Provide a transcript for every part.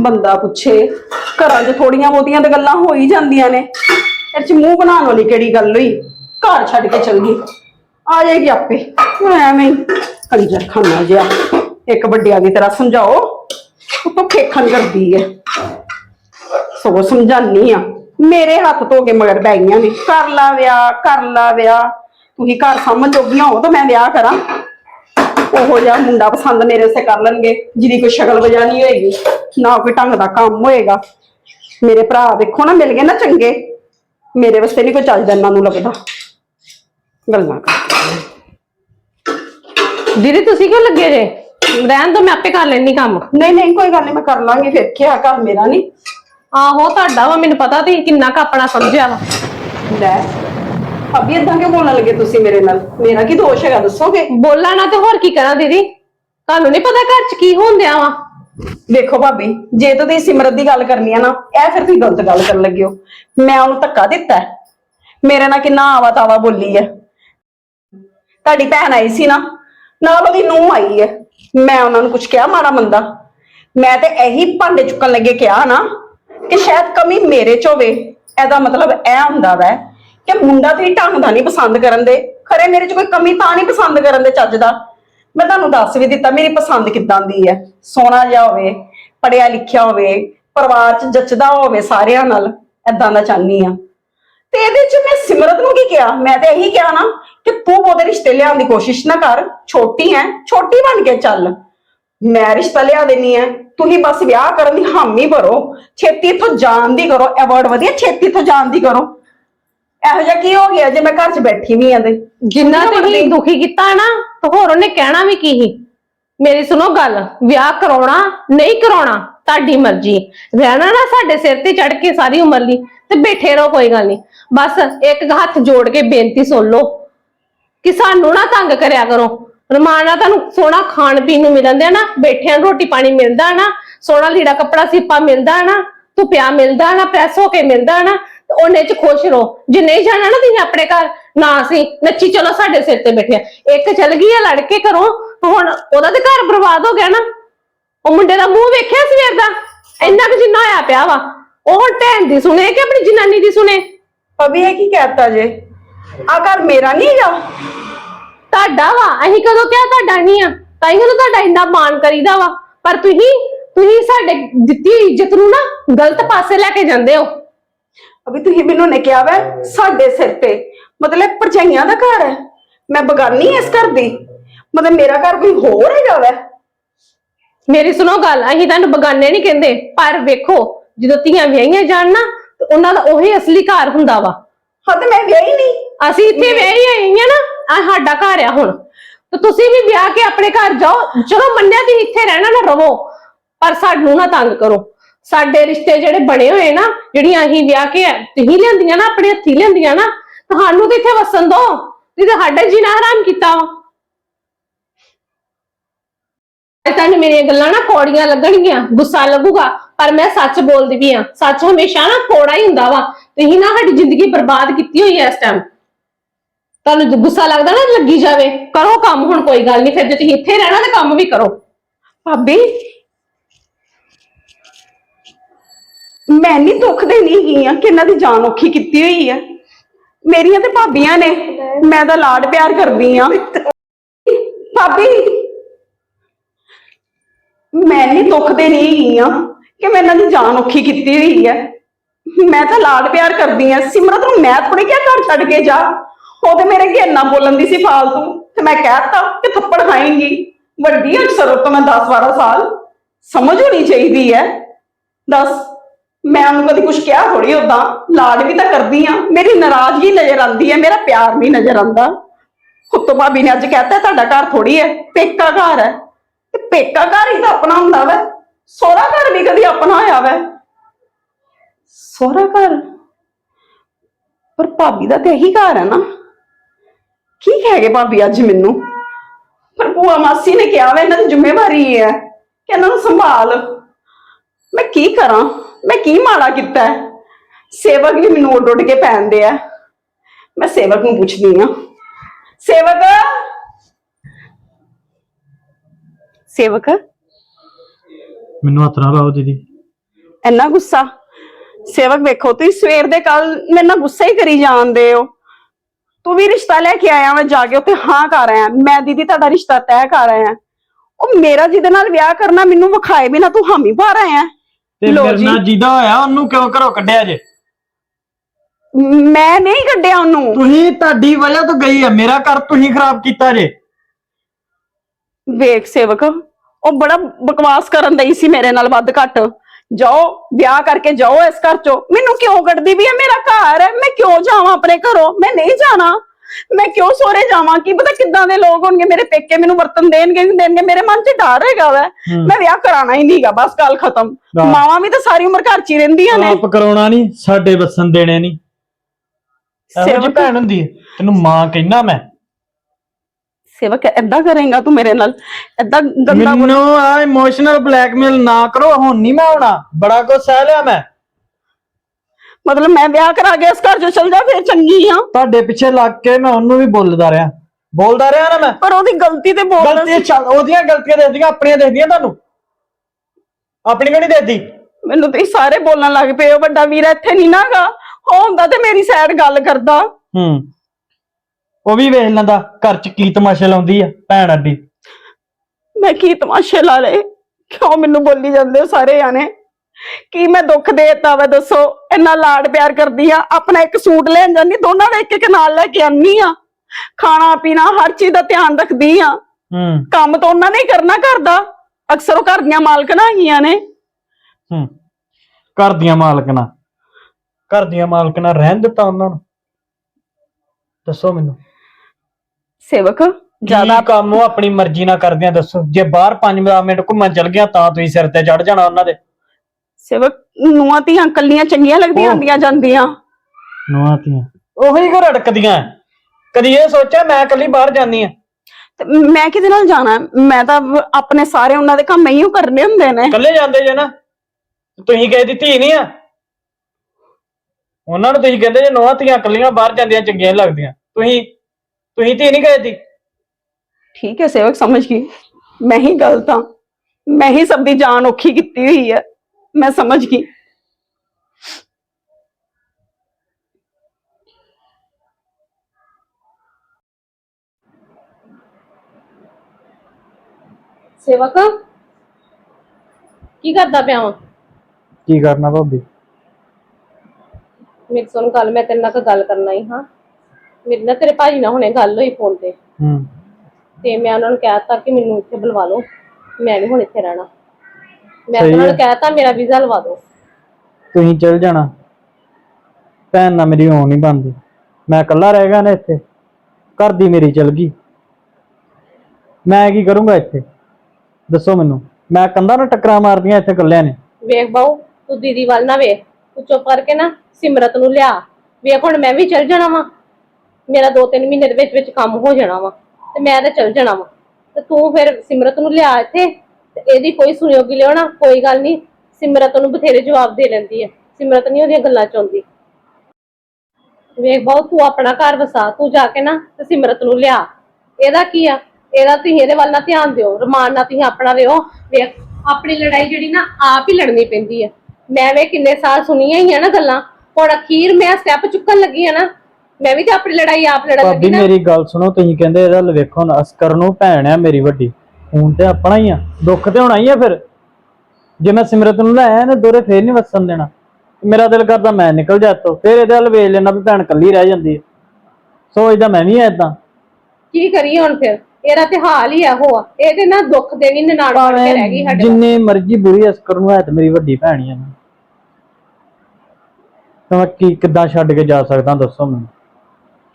ਬੰਦਾ ਪੁੱਛੇ, ਘਰਾਂ 'ਚ ਥੋੜੀਆਂ ਬਹੁਤੀਆਂ ਤੇ ਗੱਲਾਂ ਹੋ ਹੀ ਜਾਂਦੀਆਂ ਨੇ। ਇਹ 'ਚ ਮੂੰਹ ਬਣਾਉਣ ਵਾਲੀ ਕਿਹੜੀ ਗੱਲ ਹੋਈ? ਘਰ ਛੱਡ ਕੇ ਚਲ ਗਈ। ਆ ਜਾਏਗੀ ਆਪੇ। ਐਵੇਂ ਹੀ ਕੰਜਰ ਖਾਨਾ ਜਿਹਾ। ਇੱਕ ਵੱਡਿਆਂ ਦੀ ਤਰ੍ਹਾਂ ਸਮਝਾਓ ਉਹ ਖੇਖਣ ਕਰਦੀ ਹੈ। ਸਗੋਂ ਸਮਝਾਨੀ ਆ, ਮੇਰੇ ਹੱਥ ਧੋ ਕੇ ਮਗਰ ਪੈ ਗਈਆਂ ਨੇ। ਕਰ ਲਾ ਵਿਆਹ, ਕਰ ਲਾ ਵਿਆਹ। ਤੁਸੀਂ ਘਰ ਸਮਝ ਜੋਗੀਆਂ ਹੋ ਤਾਂ ਮੈਂ ਵਿਆਹ ਕਰਾਂ। ਉਹੋ ਜਿਹਾ ਮੁੰਡਾ ਪਸੰਦ ਮੇਰੇ ਉਸੇ ਕਰ ਲੈਣਗੇ ਜਿਹਦੀ ਕੋਈ ਸ਼ਕਲ ਵਜਾ ਨਹੀਂ ਹੋਏਗੀ ਨਾ ਕੋਈ ਢੰਗ ਦਾ ਕੰਮ ਹੋਏਗਾ। ਮੇਰੇ ਭਰਾ ਦੇਖੋ ਨਾ ਮਿਲ ਗਏ ਨਾ ਚੰਗੇ। ਮੇਰੇ ਵਾਸਤੇ ਨਹੀਂ ਕੋਈ ਚੱਲਦਾ ਇਹਨਾਂ ਨੂੰ ਲੱਗਦਾ। ਗੱਲਾਂ ਕਰ। ਦੀਦੀ ਤੁਸੀਂ ਕਿਉਂ ਲੱਗੇ ਜੇ? ਰਹਿਣ ਤੋਂ ਮੈਂ ਆਪੇ ਕਰ ਲੈਣੀ ਕੰਮ। ਨਹੀਂ ਨਹੀਂ ਕੋਈ ਗੱਲ ਨਹੀਂ ਮੈਂ ਕਰ ਲਾਂਗੀ ਫਿਰ। ਕੀ ਆ ਘਰ ਮੇਰਾ ਨਹੀਂ ਆਹੋ ਤੁਹਾਡਾ ਵਾ ਮੈਨੂੰ ਪਤਾ ਤੁਸੀਂ ਕਿੰਨਾ ਕੁ ਆਪਣਾ ਸਮਝਿਆ ਵਾ। ਲੈ। ਅਭੀ ਇਦਾਂ ਕਿਉਂ ਬੋਲਣ ਲੱਗੇ ਤੁਸੀਂ ਮੇਰੇ ਨਾਲ? ਮੇਰਾ ਕੀ ਦੋਸ਼ ਹੈਗਾ ਦੱਸੋਗੇ? ਬੋਲਾਂ ਨਾ ਤੇ ਹੋਰ ਕੀ ਕਰਾਂ ਦੀਦੀ? ਤੁਹਾਨੂੰ ਨਹੀਂ ਪਤਾ ਘਰ 'ਚ ਕੀ ਹੁੰਦਿਆ ਵਾ? ਵੇਖੋ ਭਾਬੀ ਜੇ ਤਾਂ ਤੁਸੀਂ ਸਿਮਰਤ ਦੀ ਗੱਲ ਕਰਨੀ ਆ ਨਾ ਇਹ ਫਿਰ ਤੁਸੀਂ ਗਲਤ ਗੱਲ ਕਰਨ ਲੱਗੇ ਹੋ। ਮੈਂ ਉਹਨੂੰ ਧੱਕਾ ਦਿੱਤਾ ਹੈ। ਮੇਰੇ ਨਾਲ ਕਿੰਨਾ ਆਵਾ ਤਾਵਾ ਬੋਲੀ ਹੈ। ਤੁਹਾਡੀ ਭੈਣ ਆਈ ਸੀ ਨਾ ਨਾਲ ਉਹਦੀ ਨੂੰਹ ਆਈ ਹੈ। ਮੈਂ ਉਹਨਾਂ ਨੂੰ ਕੁਝ ਕਿਹਾ ਮਾੜਾ ਮੰਦਾ। ਮੈਂ ਤੇ ਇਹੀ ਭਾਂਡੇ ਚੁੱਕਣ ਲੱਗੇ ਕਿਹਾ ਨਾ ਕਿ ਸ਼ਾਇਦ ਕਮੀ ਮੇਰੇ ਚ ਹੋਵੇ। ਇਹਦਾ ਮਤਲਬ ਇਹ ਹੁੰਦਾ ਵੈ ਕਿ ਮੁੰਡਾ ਤੇ ਢੰਗ ਦਾ ਨਹੀਂ ਪਸੰਦ ਕਰਨ ਦੇ। ਖਰੇ ਮੇਰੇ ਚ ਕੋਈ ਕਮੀ ਤਾਂ ਨਹੀਂ ਪਸੰਦ ਕਰਨ ਦੇ ਚੱਜ ਦਾ। ਮੈਂ ਤੁਹਾਨੂੰ ਦੱਸ ਵੀ ਦਿੱਤਾ, ਮੇਰੀ ਪਸੰਦ ਕਿੱਦਾਂ ਦੀ ਹੈ। ਸੋਹਣਾ ਜਿਹਾ ਹੋਵੇ ਪੜਿਆ ਲਿਖਿਆ ਹੋਵੇ, ਪਰਿਵਾਰ ਚ ਜੱਚਦਾ ਹੋਵੇ ਸਾਰਿਆਂ ਨਾਲ ਐਦਾਂ ਦਾ ਚਾਹਨੀ ਆ ਤੇ ਇਹਦੇ ਚ ਮੈਂ ਸਿਮਰਤ ਨੂੰ ਕੀ ਕਿਹਾ? ਮੈਂ ਤੇ ਇਹੀ ਕਿਹਾ ਨਾ ਕਿ ਤੂੰ ਉਹਦੇ ਰਿਸ਼ਤੇ ਲਿਆਉਣ ਦੀ ਕੋਸ਼ਿਸ਼ ਨਾ ਕਰ। ਛੋਟੀ ਐ ਛੋਟੀ ਬਣ ਕੇ ਚੱਲ। ਮੈਂ ਰਿਸ਼ਤਾ ਲਿਆ ਦੇਣੀ ਐ ਤੁਸੀਂ ਬਸ ਵਿਆਹ ਕਰਨ ਦੀ ਹਾਮੀ ਭਰੋ। ਛੇਤੀ ਇੱਥੋਂ ਜਾਣ ਦੀ ਕਰੋ। ਅਵਾਰਡ ਵਧੀਆ, ਛੇਤੀ ਤੋਂ ਜਾਣ ਦੀ ਕਰੋ। ਇਹੋ ਜਿਹਾ ਕੀ ਹੋ ਗਿਆ ਜੇ ਮੈਂ ਘਰ 'ਚ ਬੈਠੀ ਵੀ ਆਂ ਤੇ? ਜਿੰਨਾ ਬਦਲੀ। ਦੁਖੀ ਕੀਤਾ ਨਾ ਤੇ ਹੋਰ ਉਹਨੇ ਕਹਿਣਾ ਵੀ ਕੀ ਸੀ? ਮੇਰੀ ਸੁਣੋ ਗੱਲ ਵਿਆਹ ਕਰਾਉਣਾ ਨਹੀਂ ਕਰਾਉਣਾ ਤੁਹਾਡੀ ਮਰਜ਼ੀ। ਰਹਿਣਾ ਨਾ ਸਾਡੇ ਸਿਰ ਤੇ ਚੜ ਕੇ ਸਾਰੀ ਉਮਰ ਲਈ ਤੇ ਬੈਠੇ ਰਹੋ ਕੋਈ ਗੱਲ ਨਹੀਂ। ਬਸ ਇੱਕ ਹੱਥ ਜੋੜ ਕੇ ਬੇਨਤੀ ਸੁਣ ਲਓ ਕਿ ਸਾਨੂੰ ਨਾ ਤੰਗ ਕਰਿਆ ਕਰੋ। ਰਮਾਨ ਨਾਲ ਤੁਹਾਨੂੰ ਸੋਹਣਾ ਖਾਣ ਪੀਣ ਨੂੰ ਮਿਲਦਾ ਨਾ ਬੈਠਿਆਂ ਰੋਟੀ ਪਾਣੀ ਮਿਲਦਾ ਨਾ ਸੋਹਣਾ ਲੀੜਾ ਕੱਪੜਾ ਸਿੱਪਾ ਮਿਲਦਾ ਨਾ ਧੁੱਪਿਆ ਮਿਲਦਾ ਨਾ ਪ੍ਰੈਸ ਹੋ ਕੇ ਮਿਲਦਾ ਨਾ ਤੇ ਉਹਨੇ ਚ ਖੁਸ਼ ਰਹੋ। ਜੇ ਨਹੀਂ ਜਾਣਾ ਨਾ ਤੁਸੀਂ ਆਪਣੇ ਘਰ ਨਾ ਸੀ ਨੱਚੀ ਚਲੋ ਸਾਡੇ ਸਿਰ ਤੇ ਬੈਠਿਆ ਇੱਕ ਚਲ ਗਈ ਆ ਲੜ ਕੇ ਘਰੋਂ ਹੁਣ ਉਹਦਾ ਤੇ ਘਰ ਬਰਬਾਦ ਹੋ ਗਿਆ ਨਾ। ਉਹ ਮੁੰਡੇ ਦਾ ਮੂੰਹ ਵੇਖਿਆ ਸਵੇਰ ਦਾ? ਇੰਨਾ ਕੁ ਜਿੰਨਾ ਹੋਇਆ ਪਿਆ ਵਾ। ਉਹ ਹੁਣ ਭੈਣ ਦੀ ਸੁਣੇ ਕਿ ਆਪਣੀ ਜਨਾਨੀ ਦੀ ਸੁਣੇ? ਅਭੀ ਇਹ ਕੀ ਕਹਿਤਾ ਜੇ? ਆ ਘਰ ਮੇਰਾ ਨਹੀਂ ਹੈਗਾ? ਤੁਹਾਡਾ ਵਾ। ਅਸੀਂ ਕਦੋਂ ਕਿਹਾ ਤੁਹਾਡਾ ਨਹੀਂ ਆ? ਤਾਂ ਹੀ ਉਹਨੂੰ ਤੁਹਾਡਾ ਇੰਨਾ ਮਾਣ ਕਰੀਦਾ ਵਾ। ਪਰ ਤੁਸੀਂ ਤੁਸੀਂ ਸਾਡੇ ਦਿੱਤੀ ਹੋਈ ਇੱਜ਼ਤ ਨੂੰ ਨਾ ਗਲਤ ਪਾਸੇ ਲੈ ਕੇ ਜਾਂਦੇ ਹੋ। ਅਭੀ ਤੁਸੀਂ ਮੈਨੂੰ ਨੇ ਕਿਹਾ ਵੈ ਸਾਡੇ ਸਿਰ ਤੇ। ਮਤਲਬ ਪਰਚਾਈਆਂ ਦਾ ਘਰ ਹੈ। ਮੈਂ ਬਗਾਨੀ ਇਸ ਘਰ ਦੀ। ਮਤਲਬ ਮੇਰਾ ਘਰ ਕੋਈ ਹੋਰ ਹੈਗਾ ਵੈ। ਮੇਰੀ ਸੁਣੋ ਗੱਲ ਅਸੀਂ ਤੁਹਾਨੂੰ ਬਗਾਨੇ ਨਹੀਂ ਕਹਿੰਦੇ ਪਰ ਵੇਖੋ ਜਦੋਂ ਧੀਆਂ ਵਿਆਹੀਆਂ ਜਾਣ ਨਾ ਤੇ ਉਹਨਾਂ ਦਾ ਉਹੀ ਅਸਲੀ ਘਰ ਹੁੰਦਾ ਵਾ। ਹਾਂ ਤੇ ਮੈਂ ਵਿਆਹੀ ਨਹੀਂ ਅਸੀਂ ਇੱਥੇ ਵਿਆਹੀ ਆਈਆਂ ਨਾ ਆ ਸਾਡਾ ਘਰ ਆ ਹੁਣ। ਤੇ ਤੁਸੀਂ ਵੀ ਵਿਆਹ ਕੇ ਆਪਣੇ ਘਰ ਜਾਓ ਚਲੋ ਮੰਨਿਆ ਤੁਸੀਂ ਇੱਥੇ ਰਹਿਣਾ ਨਾ ਰਵੋ ਪਰ ਸਾਨੂੰ ਨਾ ਤੰਗ ਕਰੋ। ਸਾਡੇ ਰਿਸ਼ਤੇ ਜਿਹੜੇ ਬਣੇ ਹੋਏ ਨਾ, ਜਿਹੜੀਆਂ ਅਸੀਂ ਵਿਆਹ ਕੇ ਤੁਸੀਂ ਲਿਆਂਦੀਆਂ ਨਾ, ਆਪਣੇ ਹੱਥੀ ਲਿਆਂਦੀਆਂ ਨਾ, ਤੁਹਾਨੂੰ ਤੇ ਇੱਥੇ ਵਸਣ ਦੋ। ਤੁਸੀਂ ਤਾਂ ਸਾਡਾ ਜੀਣਾ ਹਰਾਮ ਕੀਤਾ ਵਾ। ਤੁਹਾਨੂੰ ਮੇਰੀਆਂ ਗੱਲਾਂ ਨਾ ਕੌੜੀਆਂ ਲੱਗਣਗੀਆਂ, ਗੁੱਸਾ ਲੱਗੂਗਾ, ਪਰ ਮੈਂ ਸੱਚ ਬੋਲਦੀ ਵੀ ਆ ਸੱਚ ਹਮੇਸ਼ਾ ਨਾ ਕੌੜਾ ਹੀ ਹੁੰਦਾ ਵਾ। ਤੁਸੀਂ ਨਾ ਸਾਡੀ ਜ਼ਿੰਦਗੀ ਬਰਬਾਦ ਕੀਤੀ ਹੋਈ ਐ ਇਸ ਟਾਈਮ ਤੁਹਾਨੂੰ ਗੁੱਸਾ ਲੱਗਦਾ ਨਾ, ਲੱਗੀ ਜਾਵੇ। ਕਰੋ ਕੰਮ ਹੁਣ, ਕੋਈ ਗੱਲ ਨਹੀਂ। ਫਿਰ ਜੇ ਤੁਸੀਂ ਇੱਥੇ ਰਹਿਣਾ, ਤਾਂ ਕੰਮ ਵੀ ਕਰੋ। ਭਾਬੀ ਮੈਂ ਨਹੀਂ ਦੁੱਖ ਦੇਣੀ ਨਹੀਂ ਆ ਕਿ ਇਹਨਾਂ ਦੀ ਜਾਨ ਔਖੀ ਕੀਤੀ ਹੋਈ ਆ। ਮੇਰੀਆਂ ਤੇ ਭਾਬੀਆਂ ਨੇ, ਮੈਂ ਤਾਂ ਲਾਡ ਪਿਆਰ ਕਰਦੀ ਆ। ਭਾਬੀ, ਮੈਂ ਨਹੀਂ ਦੁੱਖ ਦੇਣੀ ਨਹੀਂ ਆ ਕਿ ਮੈਂ ਇਹਨਾਂ ਦੀ ਜਾਨ ਔਖੀ ਕੀਤੀ ਹੋਈ ਆ। ਮੈਂ ਤਾਂ ਲਾਡ ਪਿਆਰ ਕਰਦੀ ਆ। ਸਿਮਰਤ ਨੂੰ ਮੈਂ ਥੋੜੀ ਕਿਹਾ ਘਰ ਛੱਡ ਕੇ ਜਾ। ਉਹ ਤੇ ਮੇਰੇ ਅੱਗੇ ਇੰਨਾ ਬੋਲਣ ਦੀ ਸੀ ਫਾਲਤੂ ਤੇ ਮੈਂ ਕਹਿਤਾ ਕਿ ਥੱਪੜ ਖਾਏਂਗੀ। ਵੱਡੀ ਅਕਸਰ ਤੋਂ ਮੈਂ 10 12 ਸਾਲ। ਸਮਝ ਹੋਣੀ ਚਾਹੀਦੀ ਹੈ। ਦੱਸ। ਮੈਂ ਉਹਨੂੰ ਕਦੀ ਕੁਝ ਕਿਹਾ ਥੋੜੀ ਉਦਾਂ ਲਾਡ ਵੀ ਤਾਂ ਕਰਦੀ ਆ। ਮੇਰੀ ਨਾਰਾਜ਼ਗੀ ਨਜ਼ਰ ਆਉਂਦੀ ਹੈ ਮੇਰਾ ਪਿਆਰ ਨਹੀਂ ਨਜ਼ਰ ਆਉਂਦਾ। ਉੱਤੋਂ ਭਾਬੀ ਨੇ ਅੱਜ ਕਹਿਤਾ, ਤੁਹਾਡਾ ਘਰ ਥੋੜੀ ਹੈ ਪੇਕਾ ਘਰ ਹੈ ਤੇ ਪੇਕਾ ਘਰ ਹੀ ਤਾਂ ਆਪਣਾ ਹੁੰਦਾ ਵੈ। ਸੋਹਰਾ ਘਰ ਵੀ ਕਦੀ ਆਪਣਾ ਹੋਇਆ ਵੈ। ਸੋਹਰਾ ਘਰ? ਪਰ ਭਾਬੀ ਦਾ ਤੇ ਇਹੀ ਘਰ ਹੈ ਨਾ। ਕੀ ਕਹਿ ਗਏ ਭਾਬੀ ਅੱਜ ਮੈਨੂੰ? ਪਰ ਭੂਆ ਮਾਸੀ ਨੇ ਕਿਹਾ ਵਾ, ਇਹਨਾਂ ਦੀ ਜ਼ਿੰਮੇਵਾਰੀ ਹੈ ਕਿ ਇਹਨਾਂ ਨੂੰ ਸੰਭਾਲ। ਮੈਂ ਕੀ ਕਰਾਂ? ਮੈਂ ਕੀ ਮਾੜਾ ਕੀਤਾ? ਹੈ? ਸੇਵਕ ਵੀ ਮੈਨੂੰ ਉੱਡ ਉੱਡ ਕੇ ਪੈਂਦੇ ਆ। ਮੈਂ ਸੇਵਕ ਨੂੰ ਪੁੱਛਦੀ ਆ ਸੇਵਕ? ਸੇਵਕ? ਮੈਨੂੰ ਹੱਥ ਨਾ ਲਾਓ ਦੀਦੀ। ਇੰਨਾ ਗੁੱਸਾ? ਸੇਵਕ ਵੇਖੋ ਤੁਸੀਂ ਸਵੇਰ ਦੇ ਕੱਲ ਮੇਰੇ ਨਾਲ ਗੁੱਸਾ ਹੀ ਕਰੀ ਜਾਂਦੇ ਹੋ। ਤੂੰ ਵੀ ਰਿਸ਼ਤਾ ਲੈ ਕੇ ਆਇਆ ਮੈਂ ਜਾ ਕੇ ਉੱਥੇ ਹਾਂ ਕਰ ਆਇਆ। ਮੈਂ ਦੀਦੀ ਤੁਹਾਡਾ ਰਿਸ਼ਤਾ ਤੈਅ ਕਰ ਆਇਆ। ਉਹ ਮੇਰਾ ਜਿਹਦੇ ਨਾਲ ਵਿਆਹ ਕਰਨਾ ਮੈਨੂੰ ਵਿਖਾਏ ਬਿਨਾ ਤੂੰ ਹਾਮੀ ਭਰ ਆਇਆ। ਤੇ ਲਓ ਜੀ। ਜਿਹਦਾ ਹੋਇਆ ਉਹਨੂੰ ਕਿਉਂ ਘਰੋਂ ਕੱਢਿਆ ਜੇ? ਮੈਂ ਨਹੀਂ ਕੱਢਿਆ ਉਹਨੂੰ। ਤੁਸੀਂ ਤੁਹਾਡੀ ਵਜ੍ਹਾ ਤੋਂ ਗਈ ਹੈ ਮੇਰਾ ਘਰ ਤੁਸੀਂ ਖਰਾਬ ਕੀਤਾ ਜੇ। ਵੇਖ ਸੇਵਕ ਉਹ ਬੜਾ ਬਕਵਾਸ ਕਰਨ ਦਈ ਸੀ ਮੇਰੇ ਨਾਲ ਵੱਧ ਘੱਟ। ਜਾਓ ਵਿਆਹ ਕਰਕੇ ਜਾਓ ਇਸ ਘਰ ਚੋਂ। ਮੈਨੂੰ ਕਿਉਂ ਕੱਢਦੀ ਵੀ ਹੈ ਮੇਰਾ ਘਰ? ਹੈ ਮੈਂ ਕਿਉਂ ਜਾਵਾਂ ਆਪਣੇ ਘਰੋਂ? ਮੈਂ ਨਹੀਂ ਜਾਣਾ। ਮੈਂ ਕਿਉਂ ਸੋਰੇ ਜਾਵਾਂ? ਕੀ ਪਤਾ ਕਿੱਦਾਂ ਦੇ ਲੋਕ ਹੋਣਗੇ? ਮੇਰੇ ਪੇਕੇ ਮੈਨੂੰ ਵਰਤਨ ਦੇਣਗੇ ਨਹੀਂ ਦੇਣਗੇ ਮੇਰੇ ਮਨ 'ਚ ਡਰ ਹੈਗਾ ਵੈ। ਮੈਂ ਵਿਆਹ ਕਰਾਣਾ ਹੀ ਨਹੀਂਗਾ ਬਸ ਗੱਲ ਖਤਮ। ਮਾਵਾਂ ਵੀ ਤਾਂ ਸਾਰੀ ਉਮਰ ਘਰ 'ਚ ਹੀ ਰਹਿੰਦੀਆਂ ਨੇ। ਆਪ ਕਰਾਉਣਾ ਨਹੀਂ ਸਾਡੇ ਵਸਣ ਦੇਣੇ ਨਹੀਂ। ਜਿਹੀ ਸੇਵਕ ਭੈਣ ਹੁੰਦੀ ਹੈ ਤੈਨੂੰ ਮਾਂ ਕਹਿਣਾ ਮੈਂ। ਸੇਵਕ ਏਦਾਂ ਕਰੇਗਾ ਤੂੰ ਮੇਰੇ ਨਾਲ। ਏਦਾਂ ਗੰਦਾ ਮੈਨੂੰ ਆ ਇਮੋਸ਼ਨਲ ਬਲੈਕਮੇਲ ਨਾ ਕਰੋ ਹੁਣ ਨਹੀਂ ਮੈਂ ਆਉਣਾ। ਬੜਾ ਕੁਝ ਸਹਿ ਲਿਆ ਮੈਂ। ਮਤਲਬ ਮੈਂ ਵਿਆਹ ਕਰਾ ਕੇ ਇਸ ਘਰ 'ਚੋਂ ਚਲ ਜਾ ਫਿਰ ਚੰਗੀ ਆ। ਤੁਹਾਡੇ ਪਿੱਛੇ ਲੱਗ ਕੇ ਮੈਂ ਉਹਨੂੰ ਵੀ ਬੋਲਦਾ ਰਿਹਾ। ਬੋਲਦਾ ਰਿਹਾ ਨਾ ਮੈਂ? ਪਰ ਉਹਦੀ ਗਲਤੀ ਤੇ ਬੋਲ ਗਲਤੀਆਂ ਚੱਲ ਉਹਦੀਆਂ ਗਲਤੀਆਂ ਦੇਖਦੀਆਂ ਆਪਣੀਆਂ ਦੇਖਦੀਆਂ ਤੁਹਾਨੂੰ? ਆਪਣੀ ਕਿਉਂ ਨਹੀਂ ਦੇਖਦੀ? ਮੈਨੂੰ ਤੇ ਸਾਰੇ ਬੋਲਣ ਲੱਗ ਪਏ ਹੋ ਵੱਡਾ ਵੀਰ ਇੱਥੇ ਨਹੀਂ ਨਾਗਾ ਹੁੰਦਾ ਤੇ ਮੇਰੀ ਸਾਈਡ ਗੱਲ ਕਰਦਾ। ਹੂੰ। ਉਹ ਵੀ ਵੇਖ ਲੈਂਦਾ ਘਰ ਚ ਕੀ ਤਮਾਸ਼ੇ ਲਾਉਂਦੀ ਆ ਭੈਣ ਅੱਡੀ। ਮੈਂ ਕੀ ਤਮਾਸ਼ੇ ਲਾ ਲਏ? ਕਿਉਂ ਮੈਨੂੰ ਬੋਲੀ ਜਾਂਦੇ ਹੋ ਸਾਰੇ ਜਾਣੇ? ਕੀ ਮੈਂ ਦੁੱਖ ਦੇਤਾ ਵਾ ਦੱਸੋ? ਇੰਨਾ ਲਾਡ ਪਿਆਰ ਕਰਦੀ ਆ ਆਪਣਾ ਇੱਕ ਸੂਟ ਲੈਣ ਜਾਂਦੀ ਦੋਨਾਂ ਦਾ ਇੱਕ ਇੱਕ ਨਾਲ ਲੈ ਕੇ ਆਨੀ ਆ। ਖਾਣਾ ਪੀਣਾ ਹਰ ਚੀਜ਼ ਦਾ ਧਿਆਨ ਰੱਖਦੀ ਆ। ਹੂੰ। ਕੰਮ ਤਾਂ ਉਹਨਾਂ ਨੇ ਹੀ ਕਰਨਾ ਕਰਦਾ ਅਕਸਰ ਉਹ ਘਰ ਦੀਆਂ ਮਾਲਕਣਾਂ ਹੈਗੀਆਂ ਨੇ। ਹੂੰ। ਘਰ ਦੀਆਂ ਮਾਲਕਣਾ। ਘਰ ਦੀਆਂ ਮਾਲਕਣਾ ਰਹਿਣ ਦਿੱਤਾ ਉਹਨਾਂ ਨੂੰ। ਦੱਸੋ ਮੈਨੂੰ। ਸੇਵਕ ਜ਼ਿਆਦਾ ਜ਼ਿਆਦਾ ਕੰਮ ਉਹ ਆਪਣੀ ਮਰਜ਼ੀ ਨਾਲ ਕਰਦੀਆਂ ਦੱਸੋ। ਜੇ ਬਾਹਰ 5 ਮਿੰਟ ਘੁੰਮਣ ਚਲ ਗਿਆ ਤਾਂ ਤੁਸੀਂ ਸਿਰ ਤੇ ਚੜ ਜਾਣਾ ਉਹਨਾਂ ਦੇ। ਸੇਵਕ ਨੂੰਹਾਂ ਧੀਆਂ ਕੱਲੀਆਂ ਚੰਗੀਆਂ ਲੱਗਦੀਆਂ ਉਹ- ਹੁੰਦੀਆਂ ਜਾਂਦੀਆਂ। ਨੂੰਹਾਂ ਧੀਆਂ। ਉਹੀ ਘਰ ਅੜਕਦੀਆਂ। ਕਦੀ ਇਹ ਸੋਚਿਆ ਮੈਂ ਇਕੱਲੀ ਬਾਹਰ ਜਾਨੀ ਆ ਤੇ ਮੈਂ ਕਿਹਦੇ ਨਾਲ ਜਾਣਾ? ਮੈਂ ਤਾਂ ਵ- ਆਪਣੇ ਸਾਰੇ ਉਹਨਾਂ ਦੇ ਕੰਮ ਹੀ ਕਰਨੇ ਹੁੰਦੇ ਨੇ। ਇਕੱਲੇ ਜਾਂਦੇ ਜੇ ਨਾ ਤੁਸੀਂ ਕਹੇ ਦੀ ਧੀ ਨਹੀਂ ਆ। ਉਹਨਾਂ ਨੂੰ ਤੁਸੀਂ ਕਹਿੰਦੇ ਜੇ ਨੂੰਹਾਂ ਧੀਆਂ ਇਕੱਲੀਆਂ ਬਾਹਰ ਜਾਂਦੀਆਂ ਚੰਗੀਆਂ ਨੀ ਲੱਗਦੀਆਂ। ਤੁਸੀਂ ਤੁਸੀਂ ਧੀ ਨਹੀਂ ਕਹੇ ਦੀ। ਠੀਕ ਹੈ ਸੇਵਕ ਸਮਝ ਗਈ। ਮੈਂ ਹੀ ਗਲਤ ਹਾਂ। ਮੈਂ ਹੀ ਸਭ ਦੀ ਜਾਨ ਔਖੀ ਕੀਤੀ ਹੋਈ ਹੈ। ਮੈਂ ਸਮਝ ਗਈ। ਸੇਵਕ ਕੀ ਕਰਦਾ ਪਿਆ ਵਾਂ? ਕੀ ਕਰਨਾ ਭਾਬੀ? ਮੇਰੀ ਸੁਣ ਗੱਲ ਮੈਂ ਤੇਰੇ ਨਾਲ ਗੱਲ ਕਰਨਾ ਹੀ ਹਾਂ। ਮੇਰੇ ਨਾਲ ਤੇਰੇ ਭਾਜੀ ਨਾਲ ਹੁਣੇ ਗੱਲ ਹੋਈ ਫੋਨ ਤੇ। ਹੂੰ। ਤੇ ਮੈਂ ਉਹਨਾਂ ਨੂੰ ਕਹਿਤਾ ਕਿ ਮੈਨੂੰ ਇੱਥੇ ਬੁਲਵਾ ਲਓ। ਮੈਂ ਨਹੀਂ ਹੁਣ ਇੱਥੇ ਰਹਿਣਾ। ਮੈਂ ਉਹਨਾਂ। ਨੂੰ ਕਹਿਤਾ ਮੇਰਾ ਵੀਜ਼ਾ ਲਵਾ ਦਿਓ। ਤੁਸੀਂ ਚਲ ਜਾਣਾ। ਭੈਣ ਨਾਲ ਮੇਰੀ ਹੋਣ ਨਹੀਂ ਬੰਦੀ ਮੈਂ ਇਕੱਲਾ ਰਹਿ ਗਿਆ ਨਾ ਇੱਥੇ। ਘਰ ਦੀ ਮੇਰੀ ਚਲ ਗਈ। ਮੈਂ ਕੀ ਕਰੂੰਗਾ ਇੱਥੇ? ਦੱਸੋ ਮੈਨੂੰ। ਮੈਂ ਕੰਧਾਂ ਨਾਲ ਟੱਕਰਾਂ ਮਾਰਦੀਆਂ ਇੱਥੇ ਇਕੱਲਿਆਂ ਨੇ। ਵੇਖ ਬਾਊ ਤੂੰ ਦੀਦੀ ਵੱਲ ਨਾ ਵੇਖ। ਤੂੰ ਚੁੱਪ ਕਰਕੇ ਨਾ ਸਿਮਰਤ ਨੂੰ ਲਿਆ। ਵੇਖ ਹੁਣ ਮੈਂ ਵੀ ਚਲ ਜਾਣਾ ਵਾ। ਮੇਰਾ 2-3 ਮਹੀਨੇ ਦੇ ਵਿੱਚ ਵਿੱਚ ਕੰਮ ਹੋ ਜਾਣਾ ਵਾ। ਤੇ ਮੈਂ ਤਾਂ ਚਲ ਜਾਣਾ ਵਾ। ਤੇ ਤੂੰ ਫਿਰ ਸਿਮਰਤ ਨੂੰ ਲਿਆ ਇੱਥੇ। ਤੇ ਇਹਦੀ ਕੋਈ ਸੁਣਿਓਗੀ ਲਿਆਉਣਾ ਕੋਈ ਗੱਲ ਨਹੀਂ ਸਿਮਰਤ ਨੂੰ ਬਥੇਰੇ ਜਵਾਬ ਦੇ ਲੈਂਦੀ ਹੈ ਸਿਮਰਤ ਨਹੀਂ ਉਹਦੀਆਂ ਗੱਲਾਂ ਚ ਆਉਂਦੀ ਵੇਖ ਬਾਊ ਤੂੰ ਆਪਣਾ ਘਰ ਵਸਾ ਤੂੰ ਜਾ ਕੇ ਨਾ ਤੇ ਸਿਮਰਤ ਨੂੰ ਲਿਆ। ਇਹਦਾ ਕੀ ਆ? ਇਹਦਾ ਤੁਸੀਂ ਇਹਦੇ ਵੱਲ ਨਾ ਧਿਆਨ ਦਿਓ ਰਮਾਨ ਨਾਲ ਤੁਸੀਂ ਆਪਣਾ ਰਿਓ ਵੇਖ ਆਪਣੀ ਲੜਾਈ ਜਿਹੜੀ ਨਾ ਆਪ ਹੀ ਲੜਨੀ ਪੈਂਦੀ ਹੈ ਮੈਂ ਵੇ ਕਿੰਨੇ ਸਾਲ ਸੁਣੀਆਂ ਹੀ ਆ ਨਾ ਗੱਲਾਂ ਹੁਣ ਅਖੀਰ ਮੈਂ ਸਟੈਪ ਚੁੱਕਣ ਲੱਗੀ ਆ ਨਾ ਮੈਂ ਵੀ ਤਾਂ ਆਪਣੀ ਲੜਾਈ ਆਪ ਲੜਨ ਲੱਗੀ ਭਾਬੀ ਨਾ। ਮੇਰੀ ਗੱਲ ਸੁਣੋ ਤੁਸੀਂ ਕਹਿੰਦੇ ਇਹਦਾ ਵੇਖੋ ਨਾ ਅਸਕਰ ਨੂੰ ਭੈਣ ਆ ਮੇਰੀ ਵੱਡੀ। ਹੁਣ ਤੇ ਆਪਣਾ ਹੀ ਆ ਦੁੱਖ ਤੇ ਹੋਣਾ ਹੀ ਆ ਫਿਰ। ਜੇ ਮੈਂ ਸਿਮਰਤ ਨੂੰ ਲੈ ਆਇਆ ਨਾ ਦੋਰੇ ਫੇਰ ਨਹੀਂ ਵਸਣ ਦੇਣਾ। ਮੇਰਾ ਦਿਲ ਕਰਦਾ ਮੈਂ ਨਿਕਲ ਜਾਤੋ ਫਿਰ ਇਹਦੇ ਵੱਲ ਵੇਖ ਲੈਣਾ ਵੀ ਭੈਣ ਕੱਲੀ ਰਹਿ ਜਾਂਦੀ ਹੈ ਸੋਚਦਾ ਮੈਂ ਵੀ ਐ ਇਦਾਂ ਕੀ ਕਰੀਏ ਹੁਣ ਫਿਰ? ਇਹਦਾ ਤੇ ਹਾਲ ਹੀ ਇਹੋ ਆ। ਇਹ ਤੇ ਨਾ ਦੁੱਖ ਦੇਣੀ ਨਨਾਣ ਬਣ ਕੇ ਰਹਿ ਗਈ ਸਾਡੇ ਜਿੰਨੇ ਮਰਜ਼ੀ ਬੁਰੀ ਅਸਕਰ ਨੂੰ ਹੈ ਤੇ ਮੇਰੀ ਵੱਡੀ ਭੈਣ ਹੀ ਆ ਨਾ। ਤਾਂ ਮੈਂ ਕੀ ਕਿੱਦਾਂ ਛੱਡ ਕੇ ਜਾ ਸਕਦਾ ਦੱਸੋ ਮੈਨੂੰ?